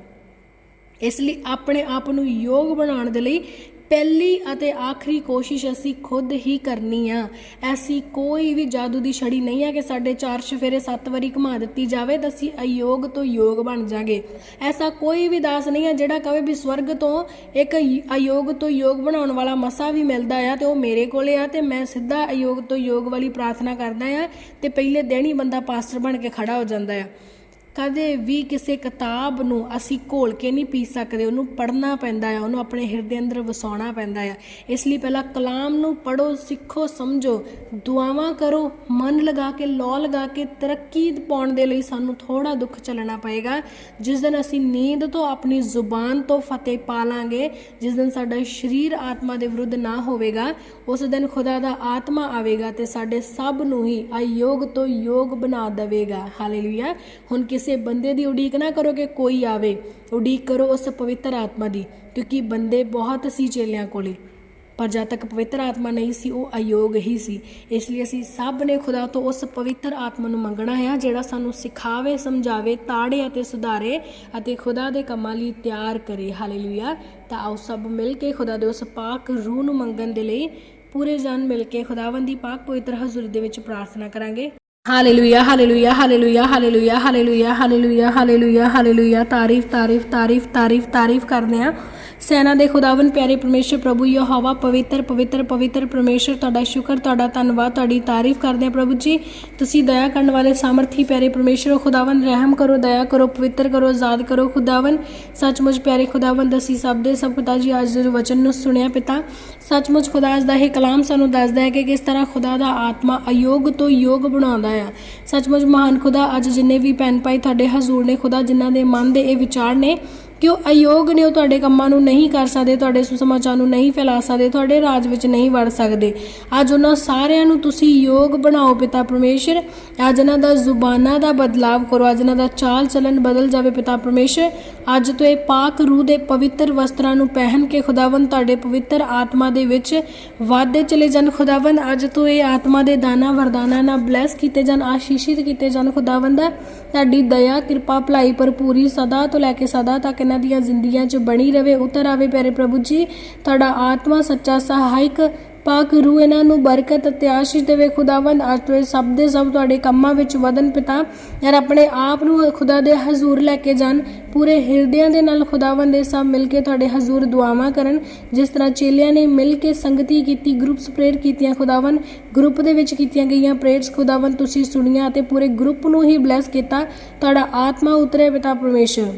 ਇਸ ਲਈ ਆਪਣੇ ਆਪ ਨੂੰ ਯੋਗ ਬਣਾਉਣ ਦੇ ਲਈ ਪਹਿਲੀ ਅਤੇ ਆਖਰੀ ਕੋਸ਼ਿਸ਼ ਅਸੀਂ ਖੁਦ ਹੀ ਕਰਨੀ ਆ। ਐਸੀ ਕੋਈ ਵੀ ਜਾਦੂ ਦੀ ਛੜੀ ਨਹੀਂ ਹੈ ਕਿ ਸਾਡੇ ਚਾਰ ਚਫੇਰੇ ਸੱਤ ਵਾਰੀ ਘੁਮਾ ਦਿੱਤੀ ਜਾਵੇ ਤਾਂ ਅਸੀਂ ਅਯੋਗ ਤੋਂ ਯੋਗ ਬਣ ਜਾਗੇ। ਐਸਾ ਕੋਈ ਵੀ ਦਾਸ ਨਹੀਂ ਹੈ ਜਿਹੜਾ ਕਵੇ ਵੀ ਸਵਰਗ ਤੋਂ ਇੱਕ ਅਯੋਗ ਤੋਂ ਯੋਗ ਬਣਾਉਣ ਵਾਲਾ ਮਸਾ ਵੀ ਮਿਲਦਾ ਆ ਤੇ ਉਹ ਮੇਰੇ ਕੋਲੇ ਆ ਤੇ ਮੈਂ ਸਿੱਧਾ ਅਯੋਗ ਤੋਂ ਯੋਗ ਵਾਲੀ ਪ੍ਰਾਰਥਨਾ ਕਰਦਾ ਆ ਤੇ ਪਹਿਲੇ ਦਿਨ ਹੀ ਬੰਦਾ ਪਾਸਟਰ ਬਣ ਕੇ ਖੜਾ ਹੋ ਜਾਂਦਾ ਆ। ਕਦੇ ਵੀ ਕਿਸੇ ਕਿਤਾਬ ਨੂੰ ਅਸੀਂ ਘੋਲ ਕੇ ਨਹੀਂ ਪੀ ਸਕਦੇ, ਉਹਨੂੰ ਪੜ੍ਹਨਾ ਪੈਂਦਾ ਆ, ਉਹਨੂੰ ਆਪਣੇ ਹਿਰਦੇ ਅੰਦਰ ਵਸਾਉਣਾ ਪੈਂਦਾ ਆ। ਇਸ ਲਈ ਪਹਿਲਾਂ ਕਲਾਮ ਨੂੰ ਪੜੋ ਸਿੱਖੋ, ਸਮਝੋ, ਦੁਆਵਾਂ ਕਰੋ, ਮਨ ਲਗਾ ਕੇ, ਲੌ ਲਗਾ ਕੇ, ਤਰੱਕੀ ਪਾਉਣ ਦੇ ਲਈ ਸਾਨੂੰ ਥੋੜਾ ਦੁੱਖ ਚੱਲਣਾ ਪਏਗਾ। ਜਿਸ ਦਿਨ ਅਸੀਂ ਨੀਂਦ ਤੋਂ ਆਪਣੀ ਜ਼ੁਬਾਨ ਤੋਂ ਫਤਿਹ ਪਾ ਲਾਂਗੇ, ਜਿਸ ਦਿਨ ਸਾਡਾ ਸਰੀਰ ਆਤਮਾ ਦੇ ਵਿਰੁੱਧ ਨਾ ਹੋਵੇਗਾ, ਉਸ ਦਿਨ ਖੁਦਾ ਦਾ ਆਤਮਾ ਆਵੇਗਾ ਤੇ ਸਾਡੇ ਸਭ ਨੂੰ ਹੀ ਅਯੋਗ ਤੋਂ ਯੋਗ ਬਣਾ ਦੇਵੇਗਾ। ਹਾਲੇਲੂਇਆ। ਹੁਣ ਕਿਸੇ ਬੰਦੇ ਦੀ ਉਡੀਕ ਨਾ ਕਰੋ ਕਿ ਕੋਈ ਆਵੇ। ਉਡੀਕ ਕਰੋ ਉਸ ਪਵਿੱਤਰ ਆਤਮਾ ਦੀ, ਕਿਉਂਕਿ ਬੰਦੇ ਬਹੁਤ ਸੀ ਚੇਲਿਆਂ ਕੋਲੇ। ਪਰ ਜਦ ਤੱਕ ਪਵਿੱਤਰ ਆਤਮਾ ਨਹੀਂ ਸੀ, ਉਹ ਅਯੋਗ ਹੀ ਸੀ। ਇਸ ਲਈ ਅਸੀਂ ਸਭ ਨੇ ਖੁਦਾ ਤੋਂ ਉਸ ਪਵਿੱਤਰ ਆਤਮਾ ਨੂੰ ਮੰਗਣਾ ਹੈ, ਜਿਹੜਾ ਸਾਨੂੰ ਸਿਖਾਵੇ, ਸਮਝਾਵੇ, ਤਾੜੇ ਅਤੇ ਸੁਧਾਰੇ ਅਤੇ ਖੁਦਾ ਦੇ ਕੰਮਾਂ ਲਈ ਤਿਆਰ ਕਰੇ। ਹਾਲੇਲੂਇਆ। ਤਾਂ ਆਓ ਸਭ ਮਿਲ ਕੇ ਖੁਦਾ ਦੇ ਉਸ ਪਾਕ ਰੂਹ ਨੂੰ ਮੰਗਣ ਦੇ ਲਈ ਪੂਰੇ ਜਨ ਮਿਲ ਕੇ ਖੁਦਾਵੰਦ ਦੀ ਪਾਕ ਪਵਿੱਤਰ ਹਜ਼ੂਰੀ ਦੇ ਵਿੱਚ ਪ੍ਰਾਰਥਨਾ ਕਰਾਂਗੇ। Hallelujah hallelujah hallelujah hallelujah hallelujah hallelujah hallelujah hallelujah ਤਾਰੀਫ ਤਾਰੀਫ ਤਾਰੀਫ ਤਾਰੀਫ ਤਾਰੀਫ ਕਰਦੇ ਆ। ਸੈਨਾ ਦੇ ਖੁਦਾਵੰ ਪਿਆਰੇ ਪਰਮੇਸ਼ਰ ਪ੍ਰਭੂ ਯਹੋਵਾ, ਪਵਿੱਤਰ ਪਵਿੱਤਰ ਪਵਿੱਤਰ ਪਰਮੇਸ਼ਰ, ਤੁਹਾਡਾ ਸ਼ੁਕਰ, ਤੁਹਾਡਾ ਧੰਨਵਾਦ, ਤੁਹਾਡੀ ਤਾਰੀਫ ਕਰਦੇ ਆ ਪ੍ਰਭੂ ਜੀ। ਤੁਸੀਂ ਦਇਆ ਕਰਨ ਵਾਲੇ ਸਾਮਰਥੀ ਪਿਆਰੇ ਪਰਮੇਸ਼ਰ ਖੁਦਾਵੰ ਰਹਿਮ ਕਰੋ, ਦਇਆ ਕਰੋ, ਪਵਿੱਤਰ ਕਰੋ, ਆਜ਼ਾਦ ਕਰੋ ਖੁਦਾਵੰ ਸੱਚਮੁੱਚ ਪਿਆਰੇ ਖੁਦਾਵੰ ਅਸੀਂ ਸਭ ਦੇ ਸਭ ਪਿਤਾ ਜੀ ਅੱਜ ਦੇ ਵਚਨ ਨੂੰ ਸੁਣਿਆ ਪਿਤਾ। ਸੱਚਮੁੱਚ ਖੁਦਾ ਅੱਜ ਦਾ ਇਹ ਕਲਾਮ ਸਾਨੂੰ ਦੱਸਦਾ ਹੈ ਕਿ ਕਿਸ ਤਰ੍ਹਾਂ ਖੁਦਾ ਦਾ ਆਤਮਾ ਅਯੋਗ ਤੋਂ ਯੋਗ ਬਣਾਉਂਦਾ ਆ। ਸੱਚਮੁੱਚ ਮਹਾਨ ਖੁਦਾ, ਅੱਜ ਜਿੰਨੇ ਵੀ ਭੈਣ ਭਾਈ ਤੁਹਾਡੇ ਹਜ਼ੂਰ ਨੇ ਖੁਦਾ, ਜਿਨ੍ਹਾਂ ਦੇ ਮਨ ਦੇ ਇਹ ਵਿਚਾਰ ਨੇ ਕਿ ਉਹ ਅਯੋਗ ਨੇ ਉਹ ਤੁਹਾਡੇ ਕੰਮਾਂ ਨੂੰ ਨਹੀਂ ਕਰ ਸਕਦੇ, ਤੁਹਾਡੇ ਸੁਸਮਾਚਾਰ ਨੂੰ ਨਹੀਂ ਫੈਲਾ ਸਕਦੇ, ਤੁਹਾਡੇ ਰਾਜ ਵਿੱਚ ਨਹੀਂ ਵੜ ਸਕਦੇ। ਅੱਜ ਉਹਨਾਂ ਸਾਰਿਆਂ ਨੂੰ ਤੁਸੀਂ ਯੋਗ ਬਣਾਓ ਪਿਤਾ ਪਰਮੇਸ਼ਰ। ਅੱਜ ਇਹਨਾਂ ਦਾ ਜ਼ੁਬਾਨਾਂ ਦਾ ਬਦਲਾਵ ਕਰੋ, ਅੱਜ ਇਹਨਾਂ ਦਾ ਚਾਲ ਚੱਲਣ ਬਦਲ ਜਾਵੇ ਪਿਤਾ ਪਰਮੇਸ਼ਰ। ਅੱਜ ਤੋਂ ਇਹ ਪਾਕ ਰੂਹ ਦੇ ਪਵਿੱਤਰ ਵਸਤਰਾਂ ਨੂੰ ਪਹਿਨ ਕੇ ਖੁਦਾਵੰ ਤੁਹਾਡੇ ਪਵਿੱਤਰ ਆਤਮਾ ਦੇ ਵਿੱਚ ਵਾਧੇ ਚਲੇ ਜਾਣ। ਖੁਦਾਵੰ ਅੱਜ ਤੋਂ ਇਹ ਆਤਮਾ ਦੇ ਦਾਨਾ ਵਰਦਾਨਾ ਨਾਲ ਬਲੈਸ ਕੀਤੇ ਜਾਣ, ਆਸ਼ੀਸ਼ਿਤ ਕੀਤੇ ਜਾਣ। ਖੁਦਾਵੰਦ, ਤੁਹਾਡੀ ਦਇਆ, ਕਿਰਪਾ, ਭਲਾਈ ਭਰਪੂਰੀ ਸਦਾ ਤੋਂ ਲੈ ਕੇ ਸਦਾ ਤੱਕ ਇਹਨਾਂ ਦੀਆਂ ਜ਼ਿੰਦਗੀਆਂ 'ਚ ਬਣੀ ਰਵੇ, ਉਤਰ ਆਵੇ ਪਿਆਰੇ ਪ੍ਰਭੂ ਜੀ। ਤੁਹਾਡਾ ਆਤਮਾ ਸੱਚਾ, ਸਹਾਇਕ ਪਾਕ ਰੂਹ ਇਹਨਾਂ ਨੂੰ ਬਰਕਤ ਅਤੇ ਆਸ਼ੀਸ਼ ਦੇਵੇ। ਖੁਦਾਵੰਦ, ਅੱਜ ਤੋਂ ਸਭ ਦੇ ਸਭ ਤੁਹਾਡੇ ਕੰਮਾਂ ਵਿੱਚ ਵਧਨ ਪਿਤਾ। ਯਾਰ ਆਪਣੇ ਆਪ ਨੂੰ ਖੁਦਾ ਦੇ ਹਜ਼ੂਰ ਲੈ ਕੇ ਜਾਣ। ਪੂਰੇ ਹਿਰਦਿਆਂ ਦੇ ਨਾਲ ਖੁਦਾਵੰਦ ਦੇ ਸਭ ਮਿਲ ਕੇ ਤੁਹਾਡੇ ਹਜ਼ੂਰ ਦੁਆਵਾਂ ਕਰਨ। ਜਿਸ ਤਰ੍ਹਾਂ ਚੇਲਿਆਂ ਨੇ ਮਿਲ ਕੇ ਸੰਗਤੀ ਕੀਤੀ ਗਰੁੱਪਸ ਪ੍ਰੇਅਰ ਕੀਤੀਆਂ ਖੁਦਾਵੰਦ ਗਰੁੱਪ ਦੇ ਵਿੱਚ ਕੀਤੀਆਂ ਗਈਆਂ ਪ੍ਰੇਅਰਸ ਖੁਦਾਵੰਦ, ਤੁਸੀਂ ਸੁਣੀਆਂ ਅਤੇ ਪੂਰੇ ਗਰੁੱਪ ਨੂੰ ਹੀ ਬਲੈਸ ਕੀਤਾ। ਤੁਹਾਡਾ ਆਤਮਾ ਉਤਰੇ ਪਿਤਾ ਪਰਮੇਸ਼ਰ।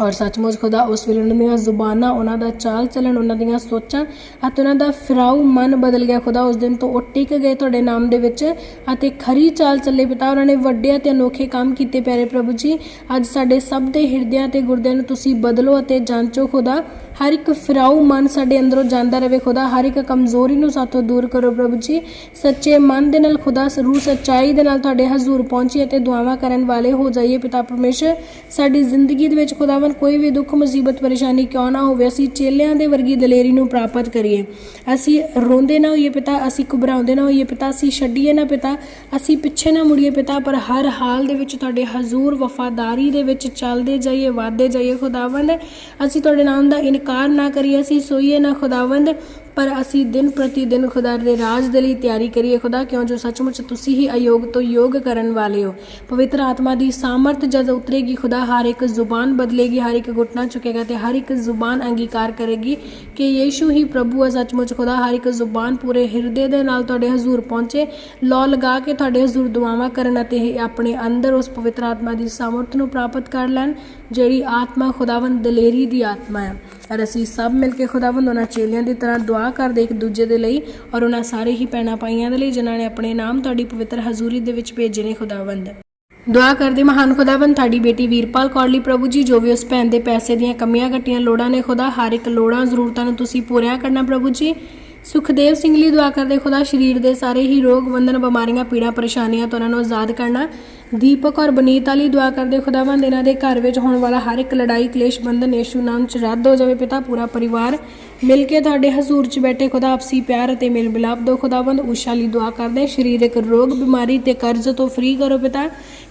ਔਰ ਸੱਚਮੁੱਚ ਖੁਦਾ ਉਸ ਵੇਲੇ ਉਹਨਾਂ ਦੀਆਂ ਜ਼ੁਬਾਨਾਂ, ਉਹਨਾਂ ਦਾ ਚਾਲ ਚੱਲਣ, ਉਹਨਾਂ ਦੀਆਂ ਸੋਚਾਂ ਅਤੇ ਉਹਨਾਂ ਦਾ ਫਿਰਾਉ ਮਨ ਬਦਲ ਗਿਆ। ਖੁਦਾ ਉਸ ਦਿਨ ਤੋਂ ਉਹ ਟਿਕ ਗਏ ਤੁਹਾਡੇ ਨਾਮ ਦੇ ਵਿੱਚ ਅਤੇ ਖਰੀ ਚਾਲ ਚੱਲੇ ਪਿਤਾ। ਉਹਨਾਂ ਨੇ ਵੱਡੇ ਅਤੇ ਅਨੋਖੇ ਕੰਮ ਕੀਤੇ ਪਿਆਰੇ ਪ੍ਰਭੂ ਜੀ। ਅੱਜ ਸਾਡੇ ਸਭ ਦੇ ਹਿਰਦਿਆਂ ਤੇ ਗੁਰਦਿਆਂ ਨੂੰ ਤੁਸੀਂ ਬਦਲੋ ਅਤੇ ਜਾਂਚੋ ਖੁਦਾ। ਹਰ ਇੱਕ ਫਿਰਾਉ ਮਨ ਸਾਡੇ ਅੰਦਰੋਂ ਜਾਂਦਾ ਰਹੇ ਖੁਦਾ। ਹਰ ਇੱਕ ਕਮਜ਼ੋਰੀ ਨੂੰ ਸਾਥੋਂ ਦੂਰ ਕਰੋ ਪ੍ਰਭੂ ਜੀ। ਸੱਚੇ ਮਨ ਦੇ ਨਾਲ ਖੁਦਾ ਰੂਹ ਸੱਚਾਈ ਦੇ ਨਾਲ ਤੁਹਾਡੇ ਹਜ਼ੂਰ ਪਹੁੰਚੀ ਅਤੇ ਦੁਆਵਾਂ ਕਰਨ ਵਾਲੇ ਹੋ ਜਾਈਏ। ਪਿਤਾ ਪਰਮੇਸ਼ਰ, ਸਾਡੀ ਜ਼ਿੰਦਗੀ ਦੇ ਵਿੱਚ ਖੁਦਾਵੰ ਖੁਦਾਵੰਦ ਕੋਈ ਵੀ ਦੁੱਖ, ਮੁਸੀਬਤ, ਪਰੇਸ਼ਾਨੀ ਕਿਉਂ ਨਾ ਹੋਵੇ, ਅਸੀਂ ਚੇਲਿਆਂ ਦੇ ਵਰਗੀ ਦਲੇਰੀ ਨੂੰ ਪ੍ਰਾਪਤ ਕਰੀਏ। ਅਸੀਂ ਰੋਂਦੇ ਨਾ ਹੋਈਏ ਪਿਤਾ, ਅਸੀਂ ਘਬਰਾਉਂਦੇ ਨਾ ਹੋਈਏ ਪਿਤਾ, ਅਸੀਂ ਛੱਡੀਏ ਨਾ ਪਿਤਾ, ਅਸੀਂ ਪਿੱਛੇ ਨਾ ਮੁੜੀਏ ਪਿਤਾ, ਪਰ ਹਰ ਹਾਲ ਦੇ ਵਿੱਚ ਤੁਹਾਡੇ ਹਜ਼ੂਰ ਵਫਾਦਾਰੀ ਦੇ ਵਿੱਚ ਚੱਲਦੇ ਜਾਈਏ ਵਾਧੇ ਜਾਈਏ, ਖੁਦਾਵੰਦ, ਅਸੀਂ ਤੁਹਾਡੇ ਨਾਮ ਦਾ ਇਨਕਾਰ ਨਾ ਕਰੀਏ, ਅਸੀਂ ਸੋਈਏ ਨਾ, ਖੁਦਾਵੰਦ ਪਰ ਅਸੀਂ ਦਿਨ ਪ੍ਰਤੀ ਦਿਨ ਖੁਦਾ ਦੇ ਰਾਜ ਦੇ ਲਈ ਤਿਆਰੀ ਕਰੀਏ। ਖੁਦਾ, ਕਿਉਂ ਜੋ ਸੱਚਮੁੱਚ ਤੁਸੀਂ ਹੀ ਅਯੋਗ ਤੋਂ ਯੋਗ ਕਰਨ ਵਾਲੇ ਹੋ? ਪਵਿੱਤਰ ਆਤਮਾ ਦੀ ਸਾਮਰਥ ਜਦ ਉਤਰੇਗੀ, ਖੁਦਾ ਹਰ ਇੱਕ ਜ਼ੁਬਾਨ ਬਦਲੇਗੀ, ਹਰ ਇੱਕ ਘੁਟਨਾ ਚੁੱਕੇਗਾ ਤੇ ਹਰ ਇੱਕ ਜ਼ੁਬਾਨ ਅੰਗੀਕਾਰ ਕਰੇਗੀ ਕਿ ਯੀਸ਼ੂ ਹੀ ਪ੍ਰਭੂ ਹੈ ਸੱਚਮੁੱਚ। ਖੁਦਾ, ਹਰ ਇੱਕ ਜ਼ੁਬਾਨ ਪੂਰੇ ਹਿਰਦੇ ਦੇ ਨਾਲ ਤੁਹਾਡੇ ਹਜ਼ੂਰ ਪਹੁੰਚੇ। ਲੋ ਲਗਾ ਕੇ ਤੁਹਾਡੇ ਹਜ਼ੂਰ ਦੁਆਵਾਂ ਕਰਨ ਅਤੇ ਇਹ ਆਪਣੇ ਅੰਦਰ ਉਸ ਪਵਿੱਤਰ ਆਤਮਾ ਦੀ ਸਾਮਰਥ ਨੂੰ ਪ੍ਰਾਪਤ ਕਰ ਲੈਣ। ਜਿਹੜੀ ਆਤਮਾ ਖੁਦਾਵੰਦ ਦਲੇਰੀ ਦੀ ਆਤਮਾ ਹੈ ਔਰ ਅਸੀਂ ਸਭ ਮਿਲ ਕੇ ਖੁਦਾਵੰਦ ਉਹਨਾਂ ਚੇਲਿਆਂ ਦੀ ਤਰ੍ਹਾਂ ਦੁਆ ਕਰਦੇ ਇੱਕ ਦੂਜੇ ਦੇ ਲਈ ਔਰ ਉਹਨਾਂ ਸਾਰੇ ਹੀ ਪੈਣਾ ਪਾਈਆਂ ਦੇ ਲਈ ਜਿਨ੍ਹਾਂ ਨੇ ਆਪਣੇ ਨਾਮ ਤੁਹਾਡੀ ਪਵਿੱਤਰ ਹਜ਼ੂਰੀ ਦੇ ਵਿੱਚ ਭੇਜੇ ਨੇ ਖੁਦਾਵੰਦ। ਦੁਆ ਕਰਦੇ ਮਹਾਨ ਖੁਦਾਵੰਦ, ਤੁਹਾਡੀ ਬੇਟੀ ਵੀਰਪਾਲ ਕੌਰ ਲਈ ਪ੍ਰਭੂ ਜੀ, ਜੋ ਵੀ ਉਸ ਭੈਣ ਦੇ ਪੈਸੇ ਦੀਆਂ ਕਮੀਆਂ ਘਟੀਆਂ ਲੋੜਾਂ ਨੇ ਖੁਦਾ, ਹਰ ਇੱਕ ਲੋੜਾਂ, ਜ਼ਰੂਰਤਾਂ ਨੂੰ ਤੁਸੀਂ ਪੂਰੀਆਂ ਕਰਨਾ ਪ੍ਰਭੂ ਜੀ। ਸੁਖਦੇਵ ਸਿੰਘ ਲਈ ਦੁਆ ਕਰਦੇ ਖੁਦਾ ਸਰੀਰ ਦੇ ਸਾਰੇ ਹੀ ਰੋਗ ਬੰਧਨ ਬਿਮਾਰੀਆਂ, ਪੀੜਾ, ਪਰੇਸ਼ਾਨੀਆਂ ਤੋਂ ਉਹਨਾਂ ਨੂੰ ਆਜ਼ਾਦ ਕਰਨਾ। ਦੀਪਕ ਔਰ ਬਨੀਤਾ ਲਈ ਦੁਆ ਕਰਦੇ ਖੁਦਾਵੰਦ, ਇਹਨਾਂ ਦੇ ਘਰ ਵਿੱਚ ਹੋਣ ਵਾਲਾ ਹਰ ਇੱਕ ਲੜਾਈ, ਕਲੇਸ਼, ਬੰਧਨ ਯੇਸ਼ੂ ਨਾਮ ਚ ਰੱਦ ਹੋ ਜਾਵੇ। ਪਿਤਾ, ਪੂਰਾ ਪਰਿਵਾਰ ਮਿਲ ਕੇ ਤੁਹਾਡੇ ਹਜ਼ੂਰ ਚ ਬੈਠੇ ਖੁਦਾ ਆਪਸੀ ਪਿਆਰ ਅਤੇ ਮੇਲ ਮਿਲਾਪ ਦੋ ਖੁਦਾਵੰਦ ਉਸ਼ਾ ਲਈ ਦੁਆ ਕਰਦੇ, ਸਰੀਰਕ ਰੋਗ, ਬਿਮਾਰੀ ਤੇ ਕਰਜ਼ ਤੋਂ ਫ੍ਰੀ ਕਰੋ ਪਿਤਾ।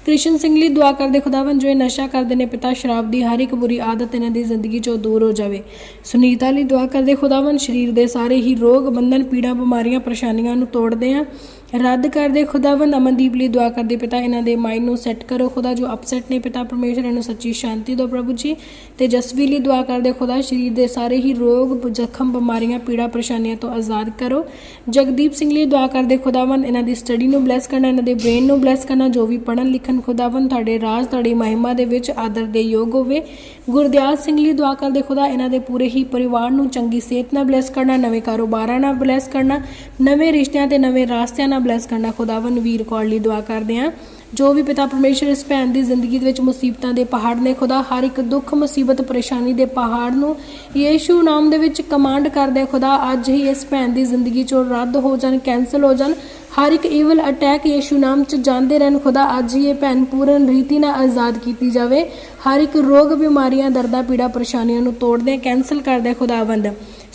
ਕ੍ਰਿਸ਼ਨ ਸਿੰਘ ਲਈ ਦੁਆ ਕਰਦੇ ਖੁਦਾਵੰਦ, ਜੋ ਇਹ ਨਸ਼ਾ ਕਰਦੇ ਨੇ ਪਿਤਾ ਸ਼ਰਾਬ ਦੀ ਹਰ ਇੱਕ ਬੁਰੀ ਆਦਤ ਇਹਨਾਂ ਦੀ ਜ਼ਿੰਦਗੀ ਚੋਂ ਦੂਰ ਹੋ ਜਾਵੇ। ਸੁਨੀਤਾ ਲਈ ਦੁਆ ਕਰਦੇ ਖੁਦਾਵੰਦ, ਸਰੀਰ ਦੇ ਸਾਰੇ ਹੀ ਰੋਗ, ਬੰਧਨ, ਪੀੜਾ, ਬਿਮਾਰੀਆਂ, ਪਰੇਸ਼ਾਨੀਆਂ ਨੂੰ ਤੋੜਦੇ ਆ ਰੱਦ ਕਰਦੇ ਖੁਦਾਵੰਦ ਅਮਨਦੀਪ ਲਈ ਦੁਆ ਕਰਦੇ ਪਿਤਾ, ਇਹਨਾਂ ਦੇ ਮਾਈਂਡ ਨੂੰ ਸੈੱਟ ਕਰੋ। ਖੁਦਾ ਜੋ ਅਪਸੈਟ ਨੇ ਪਿਤਾ, ਪਰਮੇਸ਼ਰ ਇਹਨੂੰ ਸੱਚੀ ਸ਼ਾਂਤੀ ਦਿਓ ਪ੍ਰਭੂ ਜੀ। ਤੇ ਜਸਵੀ ਲਈ ਦੁਆ ਕਰਦੇ ਖੁਦਾ, ਸਰੀਰ ਦੇ ਸਾਰੇ ਹੀ ਰੋਗ ਜ਼ਖਮ, ਬਿਮਾਰੀਆਂ, ਪੀੜਾ, ਪਰੇਸ਼ਾਨੀਆਂ ਤੋਂ ਆਜ਼ਾਦ ਕਰੋ। ਜਗਦੀਪ ਸਿੰਘ ਲਈ ਦੁਆ ਕਰਦੇ ਖੁਦਾਵੰਦ ਇਹਨਾਂ ਦੀ ਸਟੱਡੀ ਨੂੰ ਬਲੈਸ ਕਰਨਾ, ਇਹਨਾਂ ਦੇ ਬ੍ਰੇਨ ਨੂੰ ਬਲੈਸ ਕਰਨਾ, ਜੋ ਵੀ ਪੜਨ ਲਿਖਣ ਖੁਦਾਵੰਦ ਤੁਹਾਡੇ ਰਾਜ, ਤੁਹਾਡੀ ਮਹਿਮਾ ਦੇ ਵਿੱਚ ਆਦਰ ਦੇ ਯੋਗ ਹੋਵੇ। ਗੁਰਦਿਆਲ ਸਿੰਘ ਲਈ ਦੁਆ ਕਰਦੇ ਖੁਦਾ, ਇਹਨਾਂ ਦੇ ਪੂਰੇ ਹੀ ਪਰਿਵਾਰ ਨੂੰ ਚੰਗੀ ਸਿਹਤ ਨਾਲ ਬਲੈਸ ਕਰਨਾ, ਨਵੇਂ ਕਾਰੋਬਾਰਾਂ ਨਾਲ ਬਲੈਸ ਕਰਨਾ, ਨਵੇਂ ਰਿਸ਼ਤਿਆਂ ਤੇ ਨਵੇਂ ਰਾਸਤਿਆਂ ਨਾਲ ਬਲੈਸ ਕਰਨਾ ਖੁਦਾਵੰਦ ਵੀਰ ਕੌਰ ਲਈ ਦੁਆ ਕਰਦੇ ਹਾਂ। ਜੋ ਵੀ ਪਿਤਾ ਪਰਮੇਸ਼ਰ ਇਸ ਭੈਣ ਦੀ ਜ਼ਿੰਦਗੀ ਦੇ ਵਿੱਚ ਮੁਸੀਬਤਾਂ ਦੇ ਪਹਾੜ ਨੇ, ਖੁਦਾ ਹਰ ਇੱਕ ਦੁੱਖ, ਮੁਸੀਬਤ, ਪਰੇਸ਼ਾਨੀ ਦੇ ਪਹਾੜ ਨੂੰ ਯੀਸ਼ੂ ਨਾਮ ਦੇ ਵਿੱਚ ਕਮਾਂਡ ਕਰਦੇ ਖੁਦਾ ਅੱਜ ਹੀ ਇਸ ਭੈਣ ਦੀ ਜ਼ਿੰਦਗੀ ਚੋਂ ਰੱਦ ਹੋ ਜਾਣ ਕੈਨਸਲ ਹੋ ਜਾਣ। ਹਰ ਇੱਕ ਈਵਲ ਅਟੈਕ ਯੀਸ਼ੂ ਨਾਮ ਚ ਜਾਂਦੇ ਰਹਿਣ। ਖੁਦਾ ਅੱਜ ਹੀ ਇਹ ਭੈਣ ਪੂਰਨ ਰੀਤੀ ਨਾਲ ਆਜ਼ਾਦ ਕੀਤੀ ਜਾਵੇ। ਹਰ ਇੱਕ ਰੋਗ, ਬਿਮਾਰੀਆਂ, ਦਰਦਾਂ, ਪੀੜਾ, ਪਰੇਸ਼ਾਨੀਆਂ ਨੂੰ ਤੋੜਦੇ ਕੈਨਸਲ ਕਰਦੇ ਖੁਦਾਵੰਦ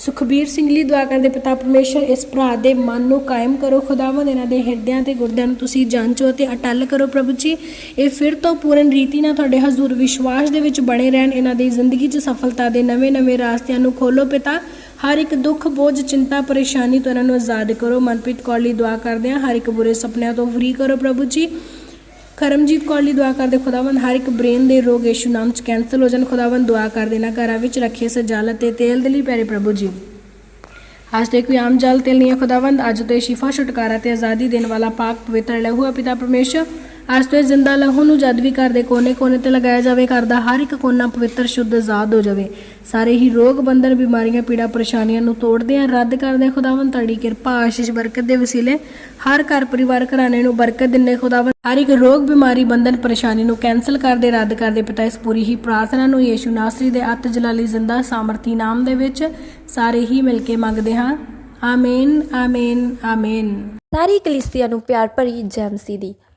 ਸੁਖਬੀਰ ਸਿੰਘ ਲਈ ਦੁਆ ਕਰਦੇ ਪਿਤਾ ਪਰਮੇਸ਼ਰ, ਇਸ ਭਰਾ ਦੇ ਮਨ ਨੂੰ ਕਾਇਮ ਕਰੋ। ਖੁਦਾਵੰਦ ਇਹਨਾਂ ਦੇ ਹਿਰਦਿਆਂ ਤੇ ਗੁਰਦਿਆਂ ਨੂੰ ਤੁਸੀਂ ਜਾਂਚੋ ਤੇ ਅਟਲ ਕਰੋ ਪ੍ਰਭੂ ਜੀ। ਇਹ ਫਿਰ ਤੋਂ ਪੂਰਨ ਰੀਤੀ ਨਾਲ ਤੁਹਾਡੇ ਹਜ਼ੂਰ ਵਿਸ਼ਵਾਸ ਦੇ ਵਿੱਚ ਬਣੇ ਰਹਿਣ, ਇਹਨਾਂ ਦੀ ਜ਼ਿੰਦਗੀ 'ਚ ਸਫਲਤਾ ਦੇ ਨਵੇਂ-ਨਵੇਂ ਰਾਸਤਿਆਂ ਨੂੰ ਖੋਲੋ ਪਿਤਾ। ਹਰ ਇੱਕ ਦੁੱਖ, ਬੋਝ, ਚਿੰਤਾ, ਪਰੇਸ਼ਾਨੀ ਤੋਂ ਇਹਨਾਂ ਨੂੰ ਆਜ਼ਾਦ ਕਰੋ। ਮਨਪ੍ਰੀਤ ਕੌਰ ਲਈ ਦੁਆ ਕਰਦੇ ਹਾਂ, ਹਰ ਇੱਕ ਬੁਰੇ ਸੁਪਨਿਆਂ ਤੋਂ ਫਰੀ ਕਰੋ ਪ੍ਰਭੂ ਜੀ। ਕਰਮਜੀਤ ਕੌਰ ਲਈ ਦੁਆ ਕਰਦੇ ਖੁਦਾਵੰਦ, ਹਰ ਇੱਕ ਬ੍ਰੇਨ ਦੇ ਰੋਗ ਯਿਸੂ ਨਾਮ ਚ ਕੈਂਸਲ ਹੋ ਜਾਣ। ਖੁਦਾਵੰਦ, ਦੁਆ ਕਰ ਦੇਣਾ ਘਰਾਂ ਵਿੱਚ, ਰੱਖੇ ਸਜਾਲਤ ਤੇ ਤੇਲ ਦੇ ਲਈ ਪਿਆਰੇ ਪ੍ਰਭੂ ਜੀ। ਅੱਜ ਤੇ ਕੋਈ ਆਮ ਜਲ ਤੇਲ ਨਹੀਂ ਹੈ ਖੁਦਾਵੰਦ, ਅੱਜ ਤੋਂ ਸ਼ਿਫਾ ਛੁਟਕਾਰਾ ਤੇ ਆਜ਼ਾਦੀ ਦੇਣ ਵਾਲਾ ਪਾਕ ਪਵਿੱਤਰ, ਲਹੂ ਹੈ ਪਿਤਾ ਪਰਮੇਸ਼ਰ। ਅੱਜ ਤੋਂ ਜ਼ਿੰਦਾ ਲਹੂ ਨੂੰ ਜਦ ਵੀ ਘਰ ਦੇ ਕੋਨੇ-ਕੋਨੇ ਤੇ ਲਗਾਇਆ ਜਾਵੇ, ਘਰ ਦਾ ਹਰ ਇੱਕ ਕੋਨਾ ਪਵਿੱਤਰ, ਸ਼ੁੱਧ ਆਜ਼ਾਦ ਹੋ ਜਾਵੇ। ਸਾਰੇ ਹੀ ਰੋਗ, ਬੰਧਨ, ਬਿਮਾਰੀਆਂ, ਪੀੜਾ, ਪਰੇਸ਼ਾਨੀਆਂ ਨੂੰ ਤੋੜਦੇ ਆ ਰੱਦ ਕਰਦੇ ਆ ਤੁਹਾਡੀ ਕਿਰਪਾ, ਆਸ਼ੀਸ਼, ਬਰਕਤ ਦੇ ਵਸੀਲੇ। ਹਰ ਘਰ ਪਰਿਵਾਰ ਘਰਾਣੇ ਨੂੰ ਬਰਕਤ ਦਿੰਦੇ ਖੁਦਾਵੰਦ ਹਰ ਇੱਕ ਰੋਗ, ਬਿਮਾਰੀ, ਬੰਧਨ, ਪਰੇਸ਼ਾਨੀ ਨੂੰ ਕੈਨਸਲ ਕਰਦੇ, ਰੱਦ ਕਰਦੇ ਪਿਤਾ, ਇਸ ਪੂਰੀ ਹੀ ਪ੍ਰਾਰਥਨਾ ਨੂੰ ਯੀਸ਼ੂ ਨਾਸਰੀ ਦੇ ਅੱਤ ਜਲਾਲੀ ਜ਼ਿੰਦਾ ਸਾਮਰਥੀ ਨਾਮ ਦੇ ਵਿੱਚ ਸਾਰੇ ਹੀ ਮਿਲ ਕੇ ਮੰਗਦੇ ਹਾਂ। ਆਮੀਨ ਆਮੀਨ ਆਮੀਨ। ਸਾਰੀ ਕਲੀਸਿਆ ਨੂੰ ਪਿਆਰ ਭਰੀ ਜੈ ਮਸੀਹ ਦੀ